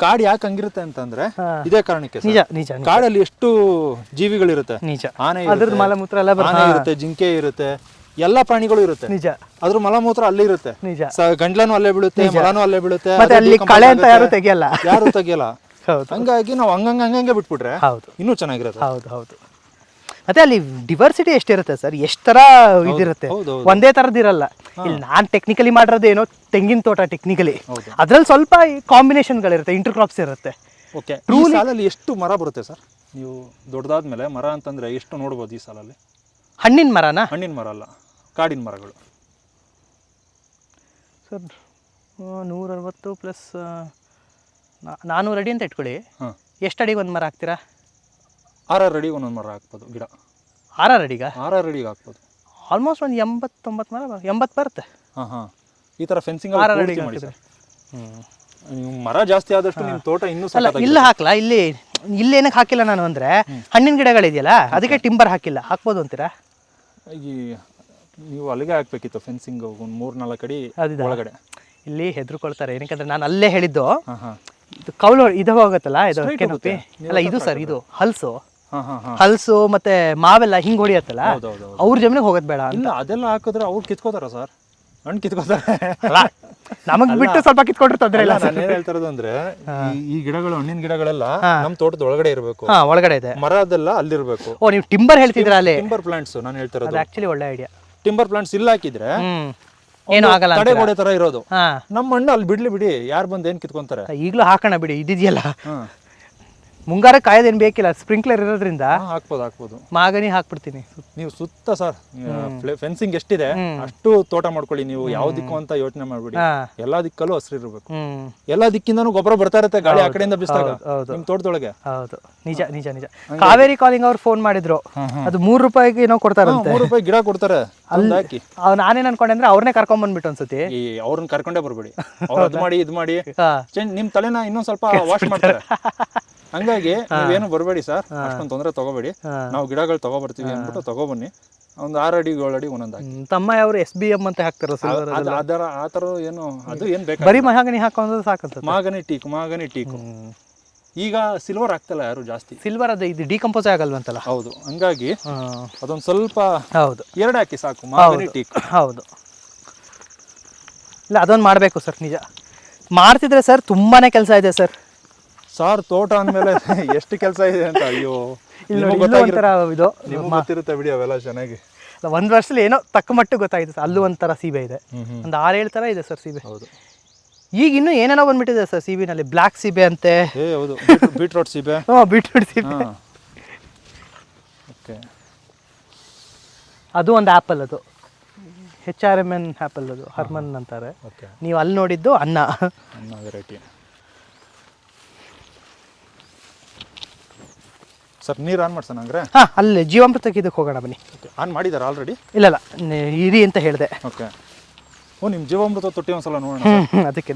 ಕಾಡು ಯಾಕೆ ಹಂಗಿರುತ್ತೆ ಅಂತಂದ್ರೆ. ಇದೇ ಕಾರಣಕ್ಕೆ ಸರ್. ನಿಜ ನಿಜ. ಕಾಡಲ್ಲಿ ಎಷ್ಟು ಜೀವಿಗಳಿರುತ್ತೆ ನಿಜ ಆನೆ ಅದ್ರದ್ದು ಇರುತ್ತೆ, ಮಲಮೂತ್ರ ಎಲ್ಲ. ಇರುತ್ತೆ ಜಿಂಕೆ ಇರುತ್ತೆ ಎಲ್ಲ ಪ್ರಾಣಿಗಳು ಇರುತ್ತೆ. ನಿಜ. ಅದ್ರ ಮಲಮೂತ್ರ ಅಲ್ಲೇ ಇರುತ್ತೆ. ನಿಜ. ಗಂಡ್ಲನು ಅಲ್ಲೇ ಬೀಳುತ್ತೆ ಮಲನೂ ಅಲ್ಲೇ ಬೀಳುತ್ತೆ ಮತ್ತೆ ಅಲ್ಲಿ ಕಳೆ ಅಂತ ಯಾರು ತೆಗಿಯಲ್ಲ. ಯಾರು ತೆಗಿಯಲ್ಲ. *laughs* ಹೌದು. ಹಂಗಾಗಿ ನಾವು ಹಂಗಂಗ ಹಂಗಂಗೆ ಬಿಟ್ಬಿಟ್ರೆ ಹೌದು. ಇನ್ನೂ ಚೆನ್ನಾಗಿರುತ್ತೆ. ಹೌದು ಹೌದು. ಮತ್ತೆ ಅಲ್ಲಿ ಡಿವರ್ಸಿಟಿ ಎಷ್ಟಿರುತ್ತೆ ಸರ್? ಎಷ್ಟು ತರ ಇದಿರುತ್ತೆ. ಒಂದೇ ತರದ್ ಇರಲ್ಲ. ಇಲ್ಲಿ ನಾನು ಟೆಕ್ನಿಕಲಿ ಮಾಡಿರೋದು ಏನೋ ತೆಂಗಿನ ತೋಟ ಟೆಕ್ನಿಕಲಿ. ಅದ್ರಲ್ಲಿ ಸ್ವಲ್ಪ ಕಾಂಬಿನೇಷನ್ಗಳಿರುತ್ತೆ ಇಂಟರ್ ಕ್ರಾಪ್ಸ್ ಇರುತ್ತೆ. ಓಕೆ ಸಾಲಲ್ಲಿ ಎಷ್ಟು ಮರ ಬರುತ್ತೆ ಸರ್? ನೀವು ದೊಡ್ಡದಾದ್ಮೇಲೆ ಮರ ಅಂತಂದ್ರೆ ಎಷ್ಟು ನೋಡ್ಬೋದು ಈ ಸಾಲಲ್ಲಿ? ಹಣ್ಣಿನ ಮರನ? ಹಣ್ಣಿನ ಮರ ಅಲ್ಲ. ಕಾಡಿನ ಮರಗಳು. ಸರ್ ನೂರ ಅರವತ್ತು ಪ್ಲಸ್ ನಾನ್ನೂರು ಅಡಿ ಅಂತ ಇಟ್ಕೊಳ್ಳಿ. ಹಾಂ. ಎಷ್ಟು ಅಡಿಗೆ ಒಂದು ಮರ ಹಾಕ್ತೀರಾ? ಆರಾರು ಅಡಿಗೆ ಒಂದೊಂದು ಮರ ಹಾಕ್ಬೋದು ಗಿಡ. ಆರಾರು ಅಡಿಗ? ಆರಾರು ಅಡಿಗೆ ಹಾಕ್ಬೋದು. ಆಲ್ಮೋಸ್ಟ್ ಒಂದು ಎಂಬತ್ತೊಂಬತ್ತು ಮರ ಎಂಬತ್ತು ಬರುತ್ತೆ. ಹಾಂ ಹಾಂ. ಈ ಥರ ಫೆನ್ಸಿಂಗ್ ಆರಾರು ಮಾಡಿ ಅಡಿಗೆ ಸರ್. ಹ್ಞೂ ನೀವು ಮರ ಜಾಸ್ತಿ ಆದಷ್ಟು ನಿಮ್ಮ ತೋಟ ಇನ್ನೂ ಅಲ್ಲ ಇಲ್ಲ ಹಾಕಲ್ಲ ಹಾಕ್ಲಾ? ಇಲ್ಲಿ ಇಲ್ಲಿ ಏನಕ್ಕೆ ಹಾಕಿಲ್ಲ ನಾನು ಅಂದರೆ ಹಣ್ಣಿನ ಗಿಡಗಳಿದೆಯಲ್ಲ ಅದಕ್ಕೆ ಟಿಂಬರ್ ಹಾಕಿಲ್ಲ. ಹಾಕ್ಬೋದು ಅಂತೀರಾ? ಈ ನೀವು ಅಲ್ಲಿಗೆ ಹಾಕ್ಬೇಕಿತ್ತು ಫೆನ್ಸಿಂಗ್ ಒಂದು ಮೂರು ನಾಲ್ಕು ಅಡಿ ಅದಿದಾ? ಒಳಗಡೆ. ಇಲ್ಲಿ ಹೆದರ್ಕೊಳ್ತಾರೆ. ಏನಕ್ಕೆ ನಾನು ಅಲ್ಲೇ ಹೇಳಿದ್ದು ಹಾಂ ಹಾಂ. ಇದು ಕೌಲು ಇದು ಹೋಗುತ್ತಲ್ಲ ಇದು Straight. ಅಲ್ಲ ಇದು ಸರ್ ಇದು ಹಲ್ಸು. ಹಾಂ ಹಾಂ ಹಾಂ. ಹಲ್ಸು ಮತ್ತೆ ಮಾವೆಲ್ಲ ಹಿಂಗ್ ಹೊಡಿಯತ್ತಲ್ಲ ಹೌದು ಹೌದು ಹೌದು. ಅವ್ರ ಜಮೀನಿಗೆ ಹೋಗೋದ್ ಬೇಡ ಅಂತ. ಇಲ್ಲ ಅದೆಲ್ಲ ಹಾಕಿದ್ರೆ ಅವ್ರು ಕಿತ್ಕೋತಾರ ಸರ್. ಹಣ್ಣು ಕಿತ್ಕೋತಾರೆ. ಅಲ್ಲ ನಮಗ್ ಬಿಟ್ಟು ಸ್ವಲ್ಪ ಕಿತ್ಕೊಂಡ್ರೆ ತೊಂದ್ರೆ ಇಲ್ಲ ನಾನು ಏನ್ ಹೇಳ್ತಾ ಇರೋದು ಅಂದ್ರೆ ಈ- ಈ ಗಿಡಗಳು ಹಣ್ಣಿನ ಗಿಡಗಳೆಲ್ಲ ನಮ್ ತೋಟದ ಒಳಗಡೆ ಇರಬೇಕು. ಹಾ ಒಳಗಡೆ ಇದೆ. ಮರ ಅದೆಲ್ಲ ಅಲ್ಲಿರ್ಬೇಕು. ಓ ನೀವು ಟಿಂಬರ್ ಹೇಳ್ತಿದ್ರ ಅಲ್ಲಿ? ಟಿಂಬರ್ ಪ್ಲಾಂಟ್ಸ್ ನಾನು ಹೇಳ್ತಾ ಅದು ಇರೋದು ಆಕ್ಚುಲಿ ಒಳ್ಳೆ ಐಡಿಯಾ ಟಿಂಬರ್ ಪ್ಲಾಂಟ್ಸ್ ಇಲ್ಲ ಹಾಕಿದ್ರೆ ಏನು ಆಗಲ್ಲ ತಡೆಗೋಡೆ ತರ ಇರೋದು. ನಮ್ಮ ಮಣ್ಣು ಅಲ್ಲಿ ಬಿಡ್ಲಿ ಬಿಡಿ ಯಾರು ಬಂದು ಏನ್ ಕಿತ್ಕೊಂತಾರೆ? ಈಗಲೂ ಹಾಕೋಣ ಬಿಡಿ ಇದಿದೆಯಲ್ಲ. ಮುಂಗಾರ ಕಾಯೋದೇನು ಬೇಕಿಲ್ಲ ಸ್ಪ್ರಿಂಕ್ಲರ್ ಇರೋದ್ರಿಂದ ಹಾ, ಹಾಕ್ಬೋದು ಹಾಕ್ಬೋದು. ಮಾಗನಿ ಹಾಕ್ಬಿಡ್ತೀನಿ. ನೀವು ಸುತ್ತ ಸರ್ ಫೆನ್ಸಿಂಗ್ ಎಷ್ಟಿದೆ ಅಷ್ಟು ತೋಟ ಮಾಡ್ಕೊಳ್ಳಿ ನೀವು ಯಾವ ದಿಕ್ಕು ಅಂತ ಯೋಚನೆ ಮಾಡ್ಬಿಡಿ. ಹಾ. ಎಲ್ಲಾ ದಿಕ್ಕಲ್ಲೂ ಹಸಿರು ಇರಬೇಕು. ಹ್ಮ್. ಎಲ್ಲಾ ದಿಕ್ಕಿಂದನೂ ಗೊಬ್ಬರ ಬರ್ತಾ ಇರುತ್ತೆ ಗಾಳಿ ಆ ಕಡೆಯಿಂದ ಬಿಸಿದಾಗ. ಹೌದು. ನಿಮ್ ತೋಟದೊಳಗೆ. ಹೌದು. ನಿಜ ನಿಜ ನಿಜ. ಕಾವೇರಿ ಕಾಲಿಂಗ್ ಅವ್ರು ಫೋನ್ ಮಾಡಿದ್ರು. ಅದು ಮೂರು ರೂಪಾಯಿಗೆ ಏನೋ ಕೊಡ್ತಾರಂತೆ. ಮೂರು ರೂಪಾಯಿ ಗಿಡ ಕೊಡ್ತಾರೆ. ಅಲ್ಲಿ ಹಾಕಿ. ಅವ್ ನಾನೇನ್ ಅನ್ಕೊಂಡೆ ಅಂದ್ರೆ ಅವ್ರನ್ನೇ ಕರ್ಕೊಂಡ್ ಬಂದ್ಬಿಟ್ಟು ಅನ್ಸುತ್ತೆ ಈ ಅವ್ರನ್ನ ಕರ್ಕೊಂಡೇ ಬರ್ಬೇಡಿ. ಅವ್ರು ಅದ್ ಮಾಡಿ ಇದ್ ಮಾಡಿ. ಹಾ. ನಿಮ್ ತಲೆನ ಇನ್ನೊಂದ್ ಸ್ವಲ್ಪ ವಾಶ್ ಮಾಡ್ತಾರೆ. ಹಂಗಾಗಿ ಏನು ಬರಬೇಡಿ ಸರ್. ಅಷ್ಟೊಂದು ತೊಂದರೆ ತಗೋಬೇಡಿ. ನಾವು ಗಿಡಗಳು ತಗೋಬರ್ತೀವಿ ಅಂದ್ಬಿಟ್ಟು ತಗೋಬನ್ನಿ. ಒಂದು ಆರು ಅಡಿ ಏಳು ಅಡಿ ಒಂದೊಂದು ಹಾಕಿ. ತಮ್ಮ ಅವರು ಎಸ್ ಬಿ ಎಂ ಅಂತ ಹಾಕ್ತಾರ ಸರ್ ಅದ್- ಅದರ ಆ ಥರ ಏನು ಅದು ಏನ್ ಬೇಕು ಬರೀ ಮಹಾಗಣಿ ಹಾಕೊಂಡ್ರೆ ಸಾಕಂತ ಮಹಾಗಣಿ ಟೀಕ್ ಮಹಾಗಣಿ ಟೀಕು. ಈಗ ಸಿಲ್ವರ್ ಆಗ್ತಲ್ಲ ಯಾರು ಜಾಸ್ತಿ? ಸಿಲ್ವರ್ ಅದೇ ಇದು ಡಿಕಂಪೋಸ್ ಆಗಲ್ವಂತಲ್ಲ? ಹೌದು. ಹಂಗಾಗಿ ಅದೊಂದು ಅದೊಂದ್ ಸ್ವಲ್ಪ ಹೌದು. ಎರಡು ಹಾಕಿ ಸಾಕು ಮಹಾಗಣಿ ಟೀಕ್. ಹೌದು. ಇಲ್ಲ ಅದೊಂದು ಮಾಡಬೇಕು ಸರ್ ನಿಜ. ಮಾಡ್ತಿದ್ರೆ ಸರ್ ತುಂಬಾನೇ ಕೆಲಸ ಇದೆ ಸರ್ ಸಾರ್ ತೋಟ ಅಂದ್ಮೇಲೆ *laughs* ಎಷ್ಟು ಕೆಲಸ ಇದೆ ಅಂತ ಅಯ್ಯೋ. ಇದು ಗೊತ್ತಿರುತ್ತೆ ಬಿಡಿ ಅವೆಲ್ಲ ಚೆನ್ನಾಗಿ. ಒಂದು ವರ್ಷದಲ್ಲಿ ಏನೋ ತಕ್ಕ ಮಟ್ಟಿಗೆ ಗೊತ್ತಾಗಿದೆ ಸರ್ ಅಲ್ಲೂ ಒಂಥರ ಸೀಬೆ ಇದೆ. ಒಂದು ಆರೇಳು ಥರ ಇದೆ ಸರ್ ಸೀಬೆ. ಹೌದು. ಈಗ ಇನ್ನೂ ಏನೇನೋ ಬಂದ್ಬಿಟ್ಟಿದೆ ಸರ್ ಸೀಬಿನಲ್ಲಿ? ಬ್ಲ್ಯಾಕ್ ಸೀಬೆ ಅಂತೆ. ಹೌದು. ಬೀಟ್ರೋಟ್ ಸೀಬೆ. ಹಾಂ ಬೀಟ್ರೂಟ್ ಸೀಬೆ. ಓಕೆ. ಅದು ಒಂದು ಆ್ಯಪಲ್ ಅದು. H R M N apple ಅದು ಹರ್ಮನ್ ಅಂತಾರೆ. ಓಕೆ. ನೀವು ಅಲ್ಲಿ ನೋಡಿದ್ದು ಅನ್ನ. ಅನ್ನ ವೆರೈಟಿ ಸರ್ ನೀರು ಆನ್ ಮಾಡ್ಸೋಣ ಅಂದ್ರೆ ಹಾಂ ಅಲ್ಲಿ ಜೀವಾಮೃತಕ್ಕೆ ಇದಕ್ಕೆ ಹೋಗೋಣ ಬನ್ನಿ. ಆನ್ ಮಾಡಿದಾರೆ ಆಲ್ರೆಡಿ ಇಲ್ಲ ಇಲ್ಲ ಇರಿ ಅಂತ ಹೇಳಿದೆ. ಓಕೆ ಓ ನಿಮ್ಮ ಜೀವಾಮೃತ ತೊಟ್ಟಿ ಒಂದ್ಸಲ ನೋಡೋಣ ಅದಕ್ಕೆ.